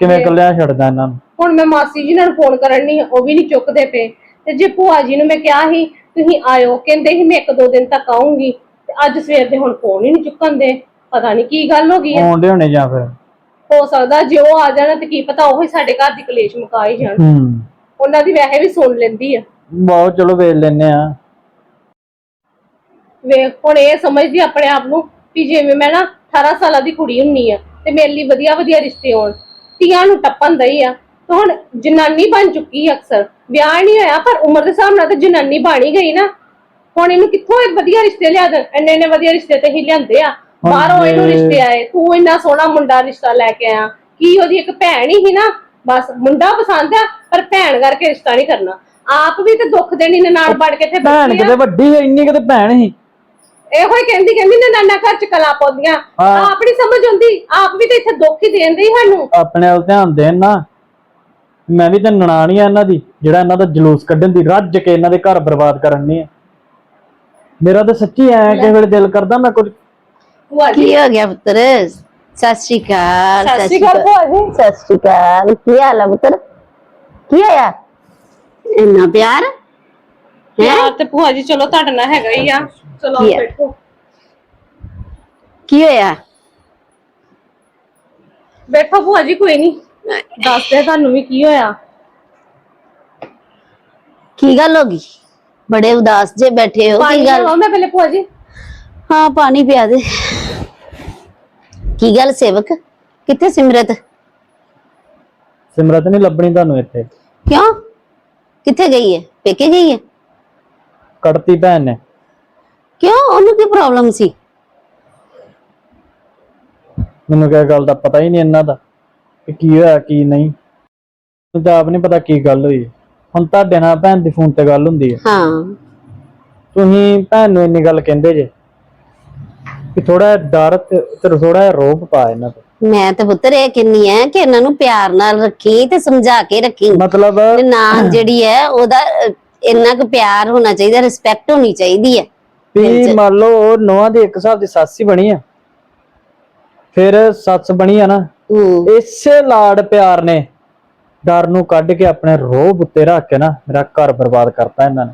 ਕਿਵੇਂ ਇਕੱਲਿਆਂ ਛੱਡਦਾ ਇਹਨਾਂ ਨੂੰ? ਹੁਣ ਮੈਂ ਮਾਸੀ ਜੀ ਨਾਲ ਫੋਨ ਕਰਨ ਨਹੀਂ ਉਹ ਵੀ ਨਹੀਂ ਚੁੱਕਦੇ ਪਏ। ਤੇ ਜੇ ਭੂਆ ਜੀ ਨੂੰ ਮੈਂ ਕਿਹਾ ਸੀ ਤੁਸੀਂ ਆਇਓ ਕਹਿੰਦੇ ਸੀ ਮੈਂ ਇੱਕ ਦੋ ਦਿਨ ਤੱਕ ਆਉਂਗੀ ਤੇ ਅੱਜ ਸਵੇਰ ਦੇ ਹੁਣ ਫੋਨ ਹੀ ਨਹੀਂ ਚੁੱਕਣ ਦੇ ਪਤਾ ਨਹੀਂ ਕੀ ਗੱਲ ਹੋ ਗਈ ਹੈ ਆਉਂਦੇ ਹੋਣੇ ਜਾਂ ਫਿਰ? ਹੋ ਸਕਦਾ ਜੇ ਉਹ ਆ ਜਾਣਾ ਤੇ ਕੀ ਪਤਾ ਉਹ ਹੀ ਸਾਡੇ ਘਰ ਦੀ ਕਲੇਸ਼ ਮੁਕਾ ਹੀ ਜਾਣ। ਹੂੰ। ਉਹਨਾਂ ਦੀ ਵੈਸੇ ਵੀ ਸੁਣ ਲੈਂਦੀ ਆ। ਬਹੁਤ ਚਲੋ ਵੇਖ ਲੈਨੇ ਆ। ਵੇਖ ਹੁਣ ਇਹ ਸਮਝਦੀ ਆਪਣੇ ਆਪ ਨੂੰ ਕਿ ਜਿਵੇਂ ਮੈਂ ਨਾ 18 ਸਾਲਾਂ ਦੀ ਕੁੜੀ ਹੁੰਨੀ ਆ ਤੇ ਮੇਰੇ ਲਈ ਵਧੀਆ ਵਧੀਆ ਰਿਸ਼ਤੇ ਹੋਣ। ਧੀਆਂ ਨੂੰ ਟੱਪਣ ਦਈ ਆ। ਤੇ ਹੁਣ ਜਨਾਨੀ ਬਣ ਚੁੱਕੀ ਹੈ ਅਕਸਰ। ਵਿਆਹ ਨਹੀਂ ਹੋਇਆ ਪਰ ਉਮਰ ਦੇ ਹਿਸਾਬ ਨਾਲ ਤਾਂ ਜਨਾਨੀ ਬਣ ਹੀ ਗਈ ਨਾ। ਹੁਣ ਇਹਨੂੰ ਕਿੱਥੋਂ ਇਹ ਵਧੀਆ ਰਿਸ਼ਤੇ ਲਿਆ ਦੇਣ ਇੰਨੇ ਇੰਨੇ ਵਧੀਆ ਰਿਸ਼ਤੇ ਤੇ ਹੀ ਲਿਆਂਦੇ ਆ। ਬਾਹਰੋਂ ਇਹਨੂੰ ਰਿਸ਼ਤੇ ਆਏ ਤੂੰ ਇੰਨਾ ਸੋਹਣਾ ਮੁੰਡਾ ਰਿਸ਼ਤਾ ਲੈ ਕੇ ਆਇਆ। ਕੀ ਉਹਦੀ ਇੱਕ ਭੈਣ ਹੀ ਸੀ ਨਾ? ਬਸ ਮੁੰਡਾ ਪਸੰਦ ਆ ਪਰ ਭੈਣ ਕਰਕੇ ਰਿਸ਼ਤਾ ਨਹੀਂ ਕਰਨਾ। ਆਪ ਵੀ ਤੇ ਦੁੱਖ ਦੇਣੀ ਨਨਾਣ ਬਣ ਕੇ ਇੱਥੇ ਭੈਣ ਕਿਤੇ ਵੱਡੀ ਹੈ ਇੰਨੀ ਕਿਤੇ ਭੈਣ ਸੀ ਇਹੋ ਹੀ ਕਹਿੰਦੀ ਕਹਿੰਦੀ ਨਨਾਨਾ ਘਰ ਚ ਕਲਾ ਪਾਉਂਦੀਆਂ। ਹਾਂ। ਆਪ ਨਹੀਂ ਸਮਝ ਆਉਂਦੀ। ਆਪ ਵੀ ਤੇ ਇੱਥੇ ਦੁੱਖ ਹੀ ਦੇਣ ਦੀ ਸਾਨੂੰ। ਆਪਣੇ ਵੱਲ ਧਿਆਨ ਦੇਣ ਨਾ। ਮੈਂ ਵੀ ਤਾਂ ਨਨਾਣੀ ਆ ਇਹਨਾਂ ਦੀ ਜਿਹੜਾ ਇਹਨਾਂ ਦਾ ਜਲੂਸ ਕੱਢਣ ਦੀ ਰੱਜ ਕੇ ਇਹਨਾਂ ਦੇ ਘਰ ਬਰਬਾਦ ਕਰਨ ਨਹੀਂ ਮੇਰਾ ਤਾਂ ਸੱਚੀ ਐ ਕਿ ਵੇਲੇ ਦਿਲ ਕਰਦਾ ਮੈਂ ਕੁਝ ਭੂਆ ਜੀ। ਕੀ ਹੋ ਗਿਆ ਪੁੱਤਰ? ਸਤਿ ਸ਼੍ਰੀ ਅਕਾਲ ਸਤਿ ਸ਼੍ਰੀ ਅਕਾਲ ਭੂਆ ਜੀ। ਸਤਿ ਸ਼੍ਰੀ ਅਕਾਲ। ਕੀ ਹਾਲ ਆ ਪੁੱਤਰ? ਕੀ ਹੋਇਆ? ਇੰਨਾ ਪਿਆਰ? ਯਾਰ ਤੇ ਭੂਆ ਜੀ ਚਲੋ ਤੁਹਾਡੇ ਨਾਲ ਹੈਗਾ ਹੀ ਆ। ਚਲੋ ਕੀ ਆ? ਬੈਠੋ। ਕੀ ਹੋਇਆ? ਬੈਠੋ ਭੂਆ ਜੀ ਕੋਈ ਨਹੀਂ। ਦੱਸਦੇ ਤੁਹਾਨੂੰ ਵੀ ਕੀ ਹੋਇਆ? ਕੀ ਗੱਲ ਹੋ ਗਈ? ਬੜੇ ਉਦਾਸ ਜੇ ਬੈਠੇ ਹੋ ਪਾਣੀ ਕੀ ਗੱਲ ਮੈਂ ਪਹਿਲੇ ਭੂਆ ਜੀ। ਹਾਂ ਪਾਣੀ ਪਿਆ ਦੇ। ਕੀ ਗੱਲ ਸੇਵਕ? ਕਿੱਥੇ ਸਿਮਰਤ? ਸਿਮਰਤ ਨਹੀਂ ਲੱਭਣੀ ਤੁਹਾਨੂੰ ਇੱਥੇ। ਕਿਉਂ? ਕਿੱਥੇ ਗਈ ਹੈ? ਪੇਕੇ ਗਈ ਹੈ? ਕੱਢਤੀ ਭੈਣ ਨੇ। ਕਿਉਂ? ਉਹਨੂੰ ਕੀ ਪ੍ਰੋਬਲਮ ਸੀ? ਮੈਨੂੰ ਕਿਹ ਗੱਲ ਦਾ ਪਤਾ ਹੀ ਨਹੀਂ ਇਹਨਾਂ ਦਾ। ਕਿ ਕੀ ਹੋਇਆ ਕੀ ਨਹੀਂ। ਮੈਨੂੰ ਤਾਂ ਆਪ ਨਹੀਂ ਪਤਾ ਕੀ ਗੱਲ ਹੋਈ। ਹੁਣ ਤੁਹਾਡੇ ਨਾਲ ਭੈਣ ਦੀ ਫੋਨ ਤੇ ਗੱਲ ਹੁੰਦੀ ਹੈ। ਹਾਂ। ਤੁਸੀਂ ਭੈਣ ਨੂੰ ਇੰਨੀ ਗੱਲ ਕਹਿੰਦੇ ਜੇ ਕਿ ਥੋੜਾ ਡਰ ਤੇ ਥੋੜਾ ਜਿਹਾ ਰੋਪ ਪਾ ਇਹਨਾਂ ਤੇ। ਮੈਂ ਤਾਂ ਪੁੱਤਰ ਇਹ ਕਹਿੰਨੀ ਹੈ ਕਿ ਇਹਨਾਂ ਨੂੰ ਪਿਆਰ ਨਾਲ ਰੱਖੀ ਤੇ ਸਮਝਾ ਕੇ ਰੱਖੀ। ਮਤਲਬ ਨਾ ਜਿਹੜੀ ਹੈ ਉਹਦਾ ਅਹ, ਇੰਨਾ ਕੁ ਪਿਆਰ ਹੋਣਾ ਚਾਹੀਦਾ ਰਿਸਪੈਕਟ ਹੋਣੀ ਚਾਹੀਦੀ ਹੈ। ਵੀ ਮੰਨ ਲਓ ਉਹ ਨੋਹਾਂ ਦੀ ਇੱਕ ਹਿਸਾਬ ਦੀ ਸੱਸ ਹੀ ਬਣੀ ਆ। ਫਿਰ ਸੱਸ ਬਣੀ ਆ ਨਾ। ਹੂੰ। ਇਸੇ ਲਾਡ ਪਿਆਰ ਨੇ ਡਰ ਨੂੰ ਕੱਢ ਕੇ ਆਪਣੇ ਰੋਹ ਉੱਤੇ ਰੱਖ ਕੇ ਨਾ ਮੇਰਾ ਘਰ ਬਰਬਾਦ ਕਰਤਾ ਇਹਨਾਂ ਨੇ।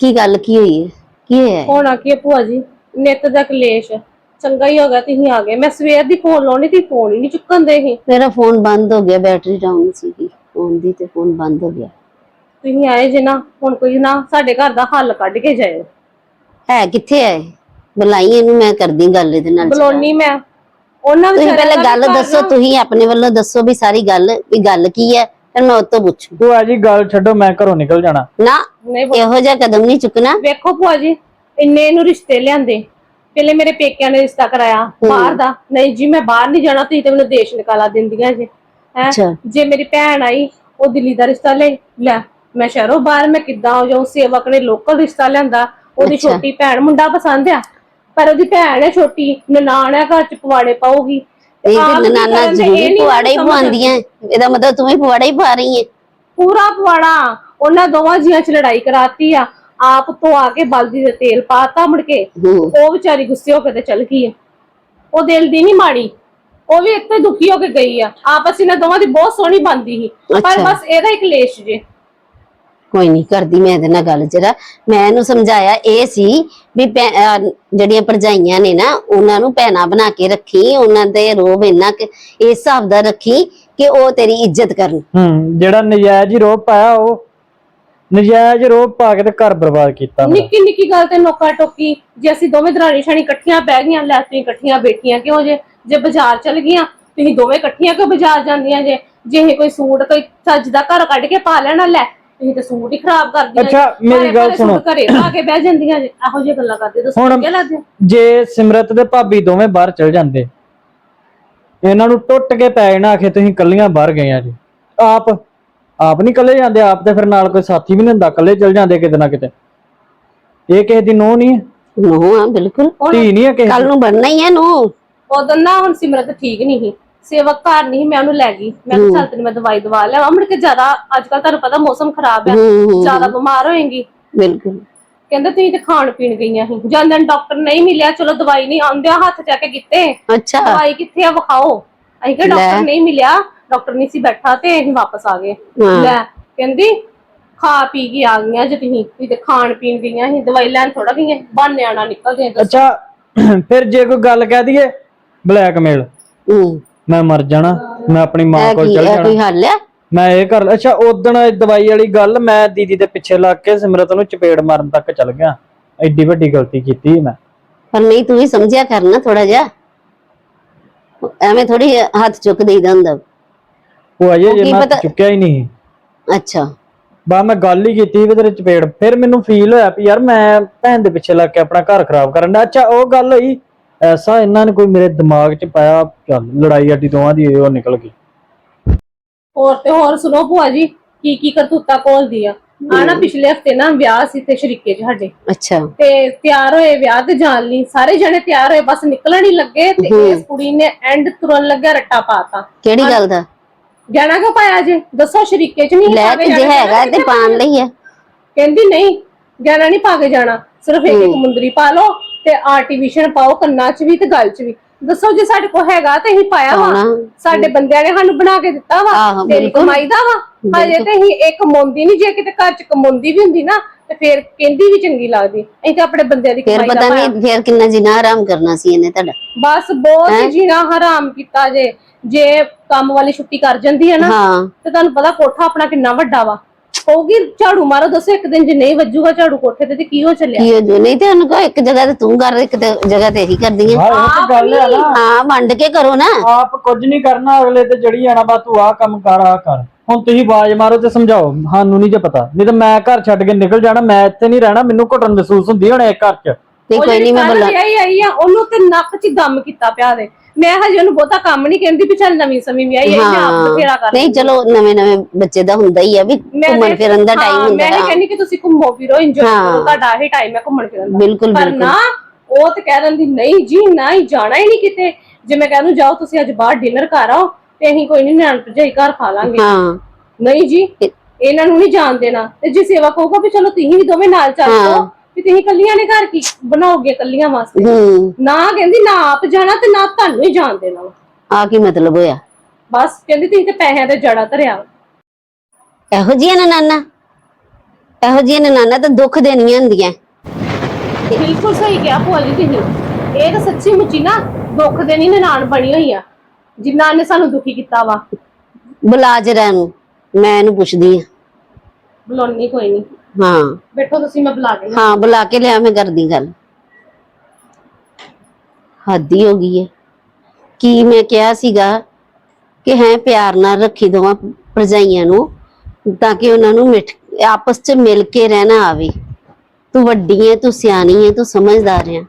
ਕੀ ਗੱਲ ਕੀ ਹੋਈ ਹੈ? ਕੀ ਹੈ? ਹੋਣਾ ਕੀ ਹੈ ਭੂਆ ਜੀ? ਨਿੱਤ ਦਾ ਕਲੇਸ਼ ਚੰਗਾ ਹੀ ਹੋ ਗਿਆ ਤੁਸੀਂ ਆ ਗਏ। ਮੈਂ ਸਵੇਰ ਦੀ ਫੋਨ ਲਾਉਣੀ ਤੀ ਫੋਨ ਹੀ ਨਹੀਂ ਚੁੱਕਣ ਦੇ ਸੀ। ਮੇਰਾ ਫੋਨ ਬੰਦ ਹੋ ਗਿਆ ਬੈਟਰੀ ਡਾਊਨ ਸੀਗੀ। ਫੋਨ ਦੀ ਤੇ ਫੋਨ ਬੰਦ ਹੋ ਗਿਆ। ਤੁਸੀਂ ਆਏ ਜੇ ਨਾ ਹੁਣ ਕੋਈ ਨਾ ਸਾਡੇ ਘਰ ਦਾ ਹੱਲ ਕੱਢ ਕੇ ਜਾਇਓ। ਹੈ ਕਿੱਥੇ ਹੈ? ਬੁਲਾਈ ਇਹਨੂੰ ਮੈਂ ਕਰਦੀ ਗੱਲ ਇਹਦੇ ਨਾਲ। ਬਲੋਨੀ ਮੈਂ। ਉਹਨਾਂ ਤੁਸੀਂ ਵਿਚਾਰਿਆਂ ਪਹਿਲਾਂ ਦਾ ਗੱਲ ਵੀ ਘਰ ਦੱਸੋ ਨਾ- ਤੁਸੀਂ ਆਪਣੇ ਵੱਲੋਂ ਦੱਸੋ ਵੀ ਸਾਰੀ ਗੱਲ ਵੀ ਗੱਲ ਕੀ ਹੈ ਫਿਰ ਮੈਂ ਉਤੋਂ ਪੁੱਛੂ। ਤੂੰ ਆ ਜੀ ਗੱਲ ਛੱਡੋ ਮੈਂ ਘਰੋਂ ਨਿਕਲ ਜਾਣਾ। ਨਾ ਨਹੀਂ ਭੂਆ- ਇਹੋ ਜਿਹਾ ਕਦਮ ਨਹੀਂ ਚੁੱਕਣਾ। ਵੇਖੋ ਭੂਆ ਜੀ ਇੰਨੇ ਨੂੰ ਰਿਸ਼ਤੇ ਲਿਆਂਦੇ। ਪਹਿਲੇ ਮੇਰੇ ਪੇਕਿਆਂ ਨੇ ਰਿਸ਼ਤਾ ਕਰਾਇਆ ਬਾਹਰ ਦਾ। ਨਹੀਂ ਜੀ ਮੈਂ ਬਾਹਰ ਨਹੀਂ ਜਾਣਾ ਤੁਸੀਂ ਤੇ ਮੈਨੂੰ ਦੇਸ਼ ਨਿਕਾਲਾ ਦਿੰਦੀਆਂ ਜੇ। ਹੈ? ਅੱਛਾ। ਜੇ ਮੇਰੀ ਭੈਣ ਆਈ ਉਹ ਦਿੱਲੀ ਦਾ ਰਿਸ਼ਤਾ ਲੈ ਲੈ ਮੈਂ ਸ਼ਹਿਰੋਂ ਬਾਹਰ ਮੈਂ ਕਿੱਦਾਂ ਹੋ ਜਾਊਂ? ਸੇਵਕ ਨੇ ਲੋਕਲ ਰਿਸ਼ਤਾ ਲਿਆਂਦਾ। ਉਹਦੀ ਅੱਛਾ। ਛੋਟੀ ਭੈਣ ਮੁੰਡਾ ਪਸੰਦ ਆ। ਪਰ ਉਹਦੀ ਭੈਣ ਹੈ ਛੋਟੀ ਨਨਾਣ ਹੈ ਘਰ ਚ ਪਵਾੜੇ ਪਾਉਗੀ ਇਹ ਆਪ ਕੀ ਨਾਨਾ ਕਰਨ ਤੇ ਇਹ ਜ਼ਰੂਰੀ ਨੀ ਪਵਾੜੇ ਹੀ ਸਮਝ- ਪਵਾਉਂਦੀਆਂ। ਇਹਦਾ ਮਤਲਬ ਤੂੰ ਵੀ ਪਵਾੜਾ ਹੀ ਪਾ ਰਹੀ ਹੈ ਪੂਰਾ ਪਵਾੜਾ ਉਹਨਾਂ ਦੋਵਾਂ ਜੀਆਂ ਚ ਲੜਾਈ ਕਰਾਤੀ ਆ। ਆਪ ਤੋਂ ਆ ਕੇ ਬਲਦੀ ਦੇ ਤੇਲ ਪਾਤਾ ਮੁੜ ਕੇ। ਹੂੰ। ਉਹ ਵਿਚਾਰੀ ਗੁੱਸੇ ਹੋ ਕੇ ਤੇ ਚਲ ਗਈ ਹੈ ਉਹ ਦਿਲ ਦੀ ਨਹੀਂ ਮਾੜੀ। ਉਹ ਵੀ ਇੱਥੇ ਦੁਖੀ ਹੋ ਕੇ ਗਈ ਆ। ਆਪਸ ਇਹਨਾਂ ਦੋਵਾਂ ਦੀ ਬਹੁਤ ਸੋਹਣੀ ਬੰਦੀ ਸੀ। ਪਰ ਅੱਛਾ। ਬਸ ਇਹਦਾ ਹੀ ਕਲੇਸ਼ ਜੇ। ਕੋਈ ਨਹੀਂ ਕਰਦੀ ਮੈਂ ਇਹਦੇ ਨਾਲ ਗੱਲ ਜਰਾ। ਮੈਂ ਇਹਨੂੰ ਸਮਝਾਇਆ ਇਹ ਸੀ ਵੀ ਜਿਹੜੀਆਂ ਭਰਜਾਈਆਂ ਨੇ ਨਾ ਉਹਨਾਂ ਨੂੰ ਭੈਣਾ ਬਣਾ ਕੇ ਰੱਖੀ ਉਹਨਾਂ ਦੇ ਰੋਬ ਇੰਨਾ ਕਿ ਇਸ ਹਿਸਾਬ ਦਾ ਰੱਖੀ ਕਿ ਉਹ ਤੇਰੀ ਇੱਜ਼ਤ ਕਰਨ। ਹੂੰ ਜਿਹੜਾ ਨਜਾਇਜ਼ ਹੀ ਰੋਪ ਪਾਇਆ ਉਹ ਨਜਾਇਜ਼ ਰੋਪ ਪਾ ਕੇ ਤੇ ਘਰ ਬਰਬਾਦ ਕੀਤਾ। ਨਿੱਕੀ ਨਿੱਕੀ ਗੱਲ ਤੇ ਨੋਕਾ ਟੋਕੀ ਜੇ ਅਸੀਂ ਦੋਵੇਂ ਦਰਾਣੀ ਸ਼ਾਣੀ ਇਕੱਠੀਆਂ ਬਹਿ ਗਈਆਂ ਲੈ ਤੁਸੀਂ ਇਕੱਠੀਆਂ ਬੈਠੀਆਂ ਕਿਉਂ ਜੇ? ਜੇ ਬਾਜ਼ਾਰ ਚਲ ਗਈਆਂ ਤੁਸੀਂ ਦੋਵੇਂ ਇਕੱਠੀਆਂ ਕਿਉਂ ਬਾਜ਼ਾਰ ਜਾਂਦੀਆਂ ਜੇ? ਜੇ ਇਹ ਕੋਈ ਸੂਟ ਕੋਈ ਚੱਜ ਦਾ ਘਰ ਕੱਢ ਕੇ ਪਾ ਲੈਣਾ ਲੈ ਤੁਸੀਂ ਤੇ ਸੂਟ ਹੀ ਖਰਾਬ ਕਰਦੀਆਂ ਜੇ। ਅੱਛਾ, ਮੇਰੀ ਭਾਰੇ ਗੱਲ ਭਾਰੇ ਸੁਣੋ। ਸੂਟ ਘਰੇ ਪਾ ਕੇ ਬਹਿ ਜਾਂਦੀਆਂ ਜੇ ਇਹੋ ਜਿਹੀ ਗੱਲਾਂ ਕਰਦੇ ਤੁਸੀਂ ਹੁਣ- ਕੀ ਲੱਗਦੇ? ਜੇ ਸਿਮਰਤ ਦੇ ਭਾਬੀ ਦੋਵੇਂ ਬਾਹਰ ਚਲ ਜਾਂਦੇ ਇਹਨਾਂ ਨੂੰ ਟੁੱਟ ਕੇ ਪੈ ਜਾਣਾ ਆਖੇ ਤੁਸੀਂ ਕੱਲੀਆਂ ਬਾਹਰ ਗਈਆਂ ਜੀ। ਆਪ ਆਪ ਨਹੀਂ ਕੱਲੇ ਜਾਂਦੇ ਆਪ ਤੇ ਫਿਰ ਨਾਲ ਕੋਈ ਸਾਥੀ ਵੀ ਨਹੀਂ ਹੁੰਦਾ ਕੱਲੇ ਚਲ ਜਾਂਦੇ ਕਿਤੇ ਨਾ ਕਿਤੇ। ਇਹ ਕਿਸੇ ਦੀ ਨੋਹ ਨਹੀਂ ਹੈ। ਨੂੰ ਆ ਬਿਲਕੁਲ। ਧੀ ਨਹੀਂ ਹੈ ਕਿਸੇ ਕੱਲ ਦੀ। ਨੂੰ ਬਣਨਾ ਹੀ ਹੈ ਨੂੰ ਉਦੋਂ ਨਾ ਹੁਣ ਸਿਮਰਤ ਠੀਕ ਨਹੀਂ ਸੀ। ਸੇਵਕ ਘਰ ਨਹੀਂ ਮੈਂ ਉਹਨੂੰ ਲੈ ਗਈ। ਮੈਂ ਕਿਹਾ ਚੱਲ ਤੈਨੂੰ ਮੈਂ ਦਵਾਈ ਦਵਾ ਲਿਆਵਾਂ। ਮੁੜ ਕੇ ਜ਼ਿਆਦਾ ਅੱਜ ਕੱਲ ਤੁਹਾਨੂੰ ਪਤਾ ਮੌਸਮ ਖਰਾਬ ਹੈ ਜ਼ਿਆਦਾ ਬਿਮਾਰ ਹੋਏਗੀ। ਬਿਲਕੁਲ। ਕਹਿੰਦੇ ਤੁਸੀਂ ਤੇ ਖਾਣ ਪੀਣ ਗਈਆਂ ਸੀ। ਜਾਂਦੇ ਡਾਕਟਰ ਨਹੀਂ ਮਿਲਿਆ ਚਲੋ ਦਵਾਈ ਨਹੀਂ ਆਉਂਦਿਆ ਹੱਥ ਚੱਕ ਕੇ ਕੀਤੇ। ਅੱਛਾ। ਦਵਾਈ ਕਿੱਥੇ ਆ ਵਿਖਾਓ। ਅਸੀਂ ਕਿਹਾ ਡਾਕਟਰ ਨਹੀਂ ਮਿਲਿਆ। ਡਾਕਟਰ ਨਹੀਂ ਸੀ ਬੈਠਾ ਤੇ ਅਸੀਂ ਵਾਪਸ ਆ ਗਏ। ਲੈ ਕਹਿੰਦੀ ਖਾ ਪੀ ਕੇ ਆ ਗਈਆਂ ਜੇ ਤੁਸੀਂ। ਤੁਸੀਂ ਤੇ ਖਾਣ ਪੀਣ ਗਈਆਂ ਸੀ ਦਵਾਈ ਲੈਣ ਥੋੜਾ ਗਈਆਂ ਬਾਨਿਆਂ ਨਾਲ ਨਿਕਲਦੇ ਆ ਅੱਛਾ ਫਿਰ ਜੇ ਕੋਈ ਗੱਲ ਕਹਿ ਦਈਏ ਬਲੈਕਮੇਲ। ਹੂੰ। ਮੈਂ ਮਰ ਜਾਣਾ ਮੈਂ ਆਪਣੀ ਮਾਂ ਇਹ ਕੋਲ ਚਲ ਇਹ ਜਾਣਾ। ਕੋਈ ਹੱਲ ਹੈ ਮੈਂ ਇਹ ਕਰ ਅੱਛਾ ਉਦਣ ਦਵਾਈ ਵਾਲੀ ਗੱਲ ਮੈਂ ਦੀਦੀ ਦੇ ਪਿੱਛੇ ਲੱਗ ਕੇ ਸਿਮਰਤ ਨੂੰ ਚਪੇੜ ਮਾਰਨ ਤੱਕ ਚਲ ਗਿਆ। ਐਡੀ ਵੱਡੀ ਗਲਤੀ ਕੀਤੀ ਮੈਂ। ਪਰ ਨਹੀਂ ਤੂੰ ਵੀ ਸਮਝਿਆ ਕਰਨਾ ਥੋੜਾ ਜਿਹਾ। ਐਵੇਂ ਥੋੜੀ ਹੱਥ ਚੁੱਕ ਦੇਈਦਾ ਹੁੰਦਾ। ਜੀ ਉਹ ਜੇ ਕੀ ਮੈਂ ਚੁੱਕਿਆ ਹੀ ਨਹੀਂ। ਅੱਛਾ। ਬਾ ਮੈਂ ਗੱਲ ਹੀ ਕੀਤੀ ਵੀ ਤੇਰੇ ਚਪੇੜ। ਫਿਰ ਮੈਨੂੰ ਫੀਲ ਹੋਇਆ ਵੀ ਯਾਰ ਮੈਂ ਭੈਣ ਦੇ ਪਿੱਛੇ ਲੱਗ ਕੇ ਆਪਣਾ ਘਰ ਖਰਾਬ ਕਰਨ ਦਾ। ਅੱਛਾ ਉਹ ਗੱਲ ਹੋਈ ਐਸਾ ਇਹਨਾਂ ਨੇ ਕੋਈ ਮੇਰੇ ਦਿਮਾਗ 'ਚ ਪਾਇਆ ਚੱਲ ਲੜਾਈ ਅੱਡੀ ਦੋਵਾਂ ਦੀ ਉਹ ਨਿਕਲ ਗਈ। ਹੋਰ ਤੇ ਹੋਰ ਸੁਣੋ ਭੂਆ ਜੀ ਕੀ ਕੀ ਕਰਤੂਤਾ ਘੋਲਦੀ ਆ। ਆ ਨਾ ਪਿਛਲੇ ਹਫ਼ਤੇ ਨਾ ਵਿਆਹ ਸੀ ਤੇ ਸ਼ਰੀਕੇ ਚ ਸਾਡੇ ਅੱਛਾ। ਤੇ ਤਿਆਰ ਹੋਏ ਵਿਆਹ ਤੇ ਜਾਣ ਲਈ ਸਾਰੇ ਜਣੇ ਤਿਆਰ ਹੋਏ ਬਸ ਨਿਕਲਣ ਹੀ ਲੱਗੇ ਤੇ। ਇਸ ਕੁੜੀ ਨੇ ਐਂਡ ਤੁਰਨ ਲੱਗਿਆ ਰੱਟਾ ਪਾਤਾ। ਕਿਹੜੀ ਗੱਲ ਦਾ? ਗਹਿਣਾ ਕਿਉਂ ਪਾਇਆ ਜੇ? ਦੱਸੋ ਸ਼ਰੀਕੇ ਚ ਨਹੀਂ ਲੈ ਤੇ ਜੇ ਜਾਣਾ, ਹੈਗਾ ਤੇ ਪਾਣ ਲਈ ਹੈ ਕਹਿੰਦੀ ਨਹੀਂ ਗਹਿਣਾ ਨਹੀਂ ਪਾ ਕੇ ਜਾਣਾ ਸਿਰਫ ਇੱਕ ਇੱਕ ਮੁੰਦਰੀ ਪਾ ਲਓ। ਤੇ ਆਰਟੀਫੀਸ਼ੀਅਲ ਪਾਓ ਕੰਨਾਂ 'ਚ ਵੀ ਤੇ ਗਲ 'ਚ ਵੀ। ਦੱਸੋ ਜੇ ਸਾਡੇ ਕੋਲ ਹੈਗਾ ਤੇ ਅਸੀਂ ਪਾਇਆ ਵਾ। ਸਾਡੇ ਬੰਦਿਆਂ ਨੇ ਸਾਨੂੰ ਬਣਾ ਕੇ ਦਿੱਤਾ ਵਾ। ਆਹੋ, ਤੇਰੀ ਬਿਲਕੁਲ। ਕਮਾਈ ਦਾ ਵਾ। ਹਜੇ ਤੇ ਅਸੀਂ ਇੱਕ ਮੋਂਦੀ ਨਹੀਂ ਜੇ ਕਿਤੇ ਘਰ 'ਚ ਕਮੋਂਦੀ ਵੀ ਹੁੰਦੀ ਨਾ ਤੇ ਫੇਰ ਕਹਿੰਦੀ ਵੀ ਚੰਗੀ ਲੱਗਦੀ। ਅਸੀਂ ਤਾਂ ਆਪਣੇ ਬੰਦਿਆਂ ਦੀ ਫਿਰ ਕਮਾਈ ਦਾ ਪਤਾ ਪਾਇਆ। ਨਹੀਂ ਫਿਰ ਕਿੰਨਾ ਜਿਨਾ ਆਰਾਮ ਕਰਨਾ ਸੀ ਇਹਨੇ ਤੁਹਾਡਾ। ਬਸ ਬਹੁਤ ਜੀਣਾ ਹਰਾਮ ਕੀਤਾ ਜੇ। ਜੇ ਕੰਮ ਵਾਲੀ ਛੁੱਟੀ ਕਰ ਜਾਂਦੀ ਹੈ ਨਾ ਹਾਂ। ਤੇ ਤੁਹਾਨੂੰ ਪਤਾ ਕੋਠਾ ਆਪਣਾ ਕਿੰਨਾ ਵੱਡਾ ਵਾ। ਕਹੂਗੀ ਝਾੜੂ ਮਾਰੋ ਦੱਸੋ ਇੱਕ ਦਿਨ ਜੇ ਨਹੀਂ ਵੱਜੂਗਾ ਝਾੜੂ ਕੋਠੇ ਤੇ ਤੇ ਕੀ ਹੋ ਚੱਲਿਆ? ਕੀ ਹੋ ਜੋ? ਨਹੀਂ ਤੇ ਉਹਨੂੰ ਕਹੋ ਇੱਕ ਜਗ੍ਹਾ ਤੇ ਤੂੰ ਕਰ ਇੱਕ ਤੇ ਜਗ੍ਹਾ ਤੇ ਇਹੀ ਕਰਦੀ ਹੈ। ਹਾਂ ਤਾਂ ਗੱਲ ਹੈ ਨਾ। ਹਾਂ ਵੰਡ ਕੇ ਕਰੋ ਨਾ। ਆਪ ਕੁਝ ਨਹੀਂ ਕਰਨਾ ਅਗਲੇ ਤੇ ਜੜੀ ਜਾਣਾ ਬਾ ਤੂੰ ਆਹ ਕੰਮ ਕਰ ਆਹ ਕਰ। ਹੁਣ ਤੁਸੀਂ ਆਵਾਜ਼ ਮਾਰੋ ਤੇ ਸਮਝਾਓ। ਸਾਨੂੰ ਨਹੀਂ ਜੇ ਪਤਾ। ਨਹੀਂ ਤਾਂ ਮੈਂ ਘਰ ਛੱਡ ਕੇ ਨਿਕਲ ਜਾਣਾ ਮੈਂ ਇੱਥੇ ਨਹੀਂ ਰਹਿਣਾ ਮੈਨੂੰ ਘਟਨ ਮਹਿਸੂਸ ਹੁੰਦੀ ਹੁਣ ਇੱਕ ਘਰ 'ਚ। ਨਹੀਂ ਕੋਈ ਨਹੀਂ ਮੈਂ ਬੋਲਾਂ ਆਈ ਆਈ ਆ ਉਹਨੂੰ ਤੇ ਨੱਕ 'ਚ ਹੀ ਦਮ ਕੀਤਾ ਪਿਆ ਦੇ ਮੈਂ ਹਜੇ ਉਹਨੂੰ ਬਹੁਤਾ ਕੰਮ ਨਹੀਂ ਕਹਿੰਦੀ ਵੀ ਚੱਲ ਨਵੀਂ ਸਮੀ ਵੀ ਆਈ ਆਈ ਮੈਂ ਆਪ ਬਥੇਰਾ ਕਰ ਨਹੀਂ ਚਲੋ ਨਵੇਂ ਨਵੇਂ ਬੱਚੇ ਦਾ ਹੁੰਦਾ ਹੀ ਆ ਵੀ ਘੁੰਮਣ ਫਿਰਨ ਦਾ ਹਾਂ, ਟਾਈਮ ਹੁੰਦਾ ਮੈਂ ਨਹੀਂ ਆ। ਕਹਿੰਦੀ ਕਿ ਤੁਸੀਂ ਘੁੰਮੋ ਫਿਰੋ ਇੰਜੋਏ ਹਾਂ। ਕਰੋ ਤੁਹਾਡਾ ਹੀ ਟਾਈਮ ਹੈ ਘੁੰਮਣ ਫਿਰਨ ਦਾ। ਬਿਲਕੁਲ ਪਰ ਨਾ ਉਹ ਤੇ ਕਹਿ ਦਿੰਦੀ ਨਹੀਂ ਜੀ ਨਾ ਹੀ ਜਾਣਾ ਹੀ ਨਹੀਂ ਕਿਤੇ। ਜੇ ਮੈਂ ਕਹਿੰਦਾ ਜਾਓ ਤੁਸੀਂ ਅੱਜ ਬਾਹਰ ਡਿਨਰ ਕਰ ਆਓ ਤੇ ਅਸੀਂ ਕੋਈ ਨਹੀਂ ਨਿਆਣ ਭਜਾਈ ਘਰ ਖਾ ਲਾਂਗੇ। ਹਾਂ। ਨਹੀਂ ਜੀ ਇਹਨਾਂ ਨੂੰ ਨਹੀਂ ਜਾਣ ਦੇਣਾ। ਤੇ ਜੇ ਸੇਵਾ ਕਹੂਗਾ ਵੀ ਚਲੋ ਤੁਸੀਂ ਵੀ ਦੋਵੇਂ ਨਾਲ ਚੱਲ ਹਾਂ। ਜਾਓ ਤੁਸੀਂ ਕੱਲੀਆਂ ਨੇ ਘਰ ਕੀ ਬਣਾਓਗੇ ਕੱਲੀਆਂ ਵਾਸਤੇ? ਹੂੰ। ਨਾ ਕਹਿੰਦੀ ਨਾ ਆਪ ਜਾਣਾ ਤੇ ਨਾ ਤੁਹਾਨੂੰ ਹੀ ਜਾਣ ਦੇਣਾ ਵਾ। ਆ ਕੀ ਮਤਲਬ ਹੋਇਆ? ਬਸ ਕਹਿੰਦੀ ਤੁਸੀਂ ਤੇ ਪੈਸਿਆਂ ਤੇ ਜੜਾ ਧਰਿਆ ਵਾ। ਇਹੋ ਜਿਹੀਆਂ ਨਨਾਨਾ? ਇਹੋ ਜਿਹੀਆਂ ਨਨਾਨਾ ਤਾਂ ਦੁੱਖ ਦੇਣੀਆਂ ਹੁੰਦੀਆਂ। ਬਿਲਕੁਲ ਸਹੀ ਕਿਹਾ ਜੀ ਤੁਸੀਂ। ਇਹ ਤਾਂ ਸੱਚੀ ਮੁੱਚੀ ਨਾ ਦੁੱਖ ਦੇ ਨਹੀਂ ਨਨਾਣ ਬਣੀ ਹੋਈ ਆ। ਜਿਨ੍ਹਾਂ ਨੇ ਸਾਨੂੰ ਦੁਖੀ ਕੀਤਾ ਵਾ। ਬੁਲਾ ਜਰਾ ਨੂੰ ਮੈਂ ਇਹਨੂੰ ਪੁੱਛਦੀ ਆ ਬੁਲਾਉਣੀ ਕੋਈ ਨਹੀਂ ਹਾਂ। ਬੈਠੋ ਤੁਸੀਂ ਮੈਂ ਬੁਲਾ ਕੇ ਹਾਂ ਬੁਲਾ ਕੇ ਲਿਆ ਮੈਂ ਕਰਦੀ ਗੱਲ। ਹੱਦੀ ਹੋ ਗਈ ਹੈ ਕੀ ਮੈਂ ਕਿਹਾ ਸੀਗਾ ਕਿ ਹੈ ਪਿਆਰ ਨਾਲ ਰੱਖੀ ਦੋਵਾਂ ਭਰਜਾਈਆਂ ਨੂੰ ਤਾਂ ਕਿ ਉਹਨਾਂ ਨੂੰ ਮਿੱਠ ਆਪਸ 'ਚ ਮਿਲ ਕੇ ਰਹਿਣਾ ਆਵੇ। ਤੂੰ ਵੱਡੀ ਹੈ ਤੂੰ ਸਿਆਣੀ ਹੈ ਤੂੰ ਸਮਝਦਾਰ ਹੈ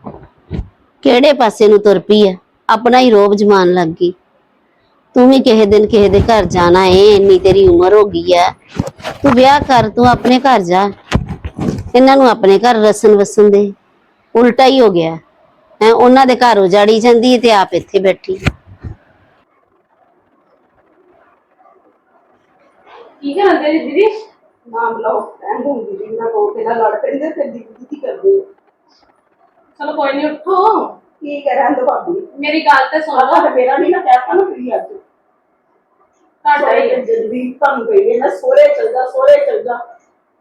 ਕਿਹੜੇ ਪਾਸੇ ਨੂੰ ਤੁਰ ਪਈ ਹੈ ਆਪਣਾ ਹੀ ਰੋਬ ਜਮਾਨ ਲੱਗ ਗਈ। ਤੂੰ ਵੀ ਕਿਸੇ ਦਿਨ ਕਿਸੇ ਦੇ ਘਰ ਜਾਣਾ ਏ ਇੰਨੀ ਤੇਰੀ ਉਮਰ ਹੋ ਗਈ ਹੈ ਤੂੰ ਵਿਆਹ ਕਰ ਤੂੰ ਆਪਣੇ ਘਰ ਜਾ। ਇਹਨਾਂ ਨੂੰ ਆਪਣੇ ਘਰ ਰਸਨ ਵਸਨ ਦੇ। ਉਲਟਾ ਹੀ ਹੋ ਗਿਆ। ਹੈ ਉਹਨਾਂ ਦੇ ਘਰ ਉਜਾੜੀ ਜਾਂਦੀ ਹੈ ਤੇ ਆਪ ਇੱਥੇ ਬੈਠੀ। ਕੀ ਕਰਦੇ ਜੀ ਦੀਦੀ? ਨਾਮ ਲਓ ਐਂ ਹੁੰਦੀ ਜੀ ਨਾ ਕੋ ਤੇ ਨਾ ਲੜ ਪੈਂਦੇ ਫਿਰ ਦੀ ਕੀ ਕਰਦੇ ਚਲੋ ਕੋਈ ਨਹੀਂ ਉੱਠੋ। ਕੀ ਕਰਾਂ ਦੋ ਭਾਬੀ। ਮੇਰੀ ਗੱਲ ਤੇ ਸੁਣ। ਲਓ ਮੇਰਾ ਨਹੀਂ ਨਾ ਕਹਿਤਾ ਨਾ ਫਰੀ ਅੱਜ। ਤੁਹਾਡਾ ਹੀ ਹੈ। ਜਲਦੀ ਤੁਹਾਨੂੰ ਕਹੀਏ ਨਾ ਸੋਰੇ ਚਲ ਜਾ ਸੋਰੇ ਚਲ ਜਾ।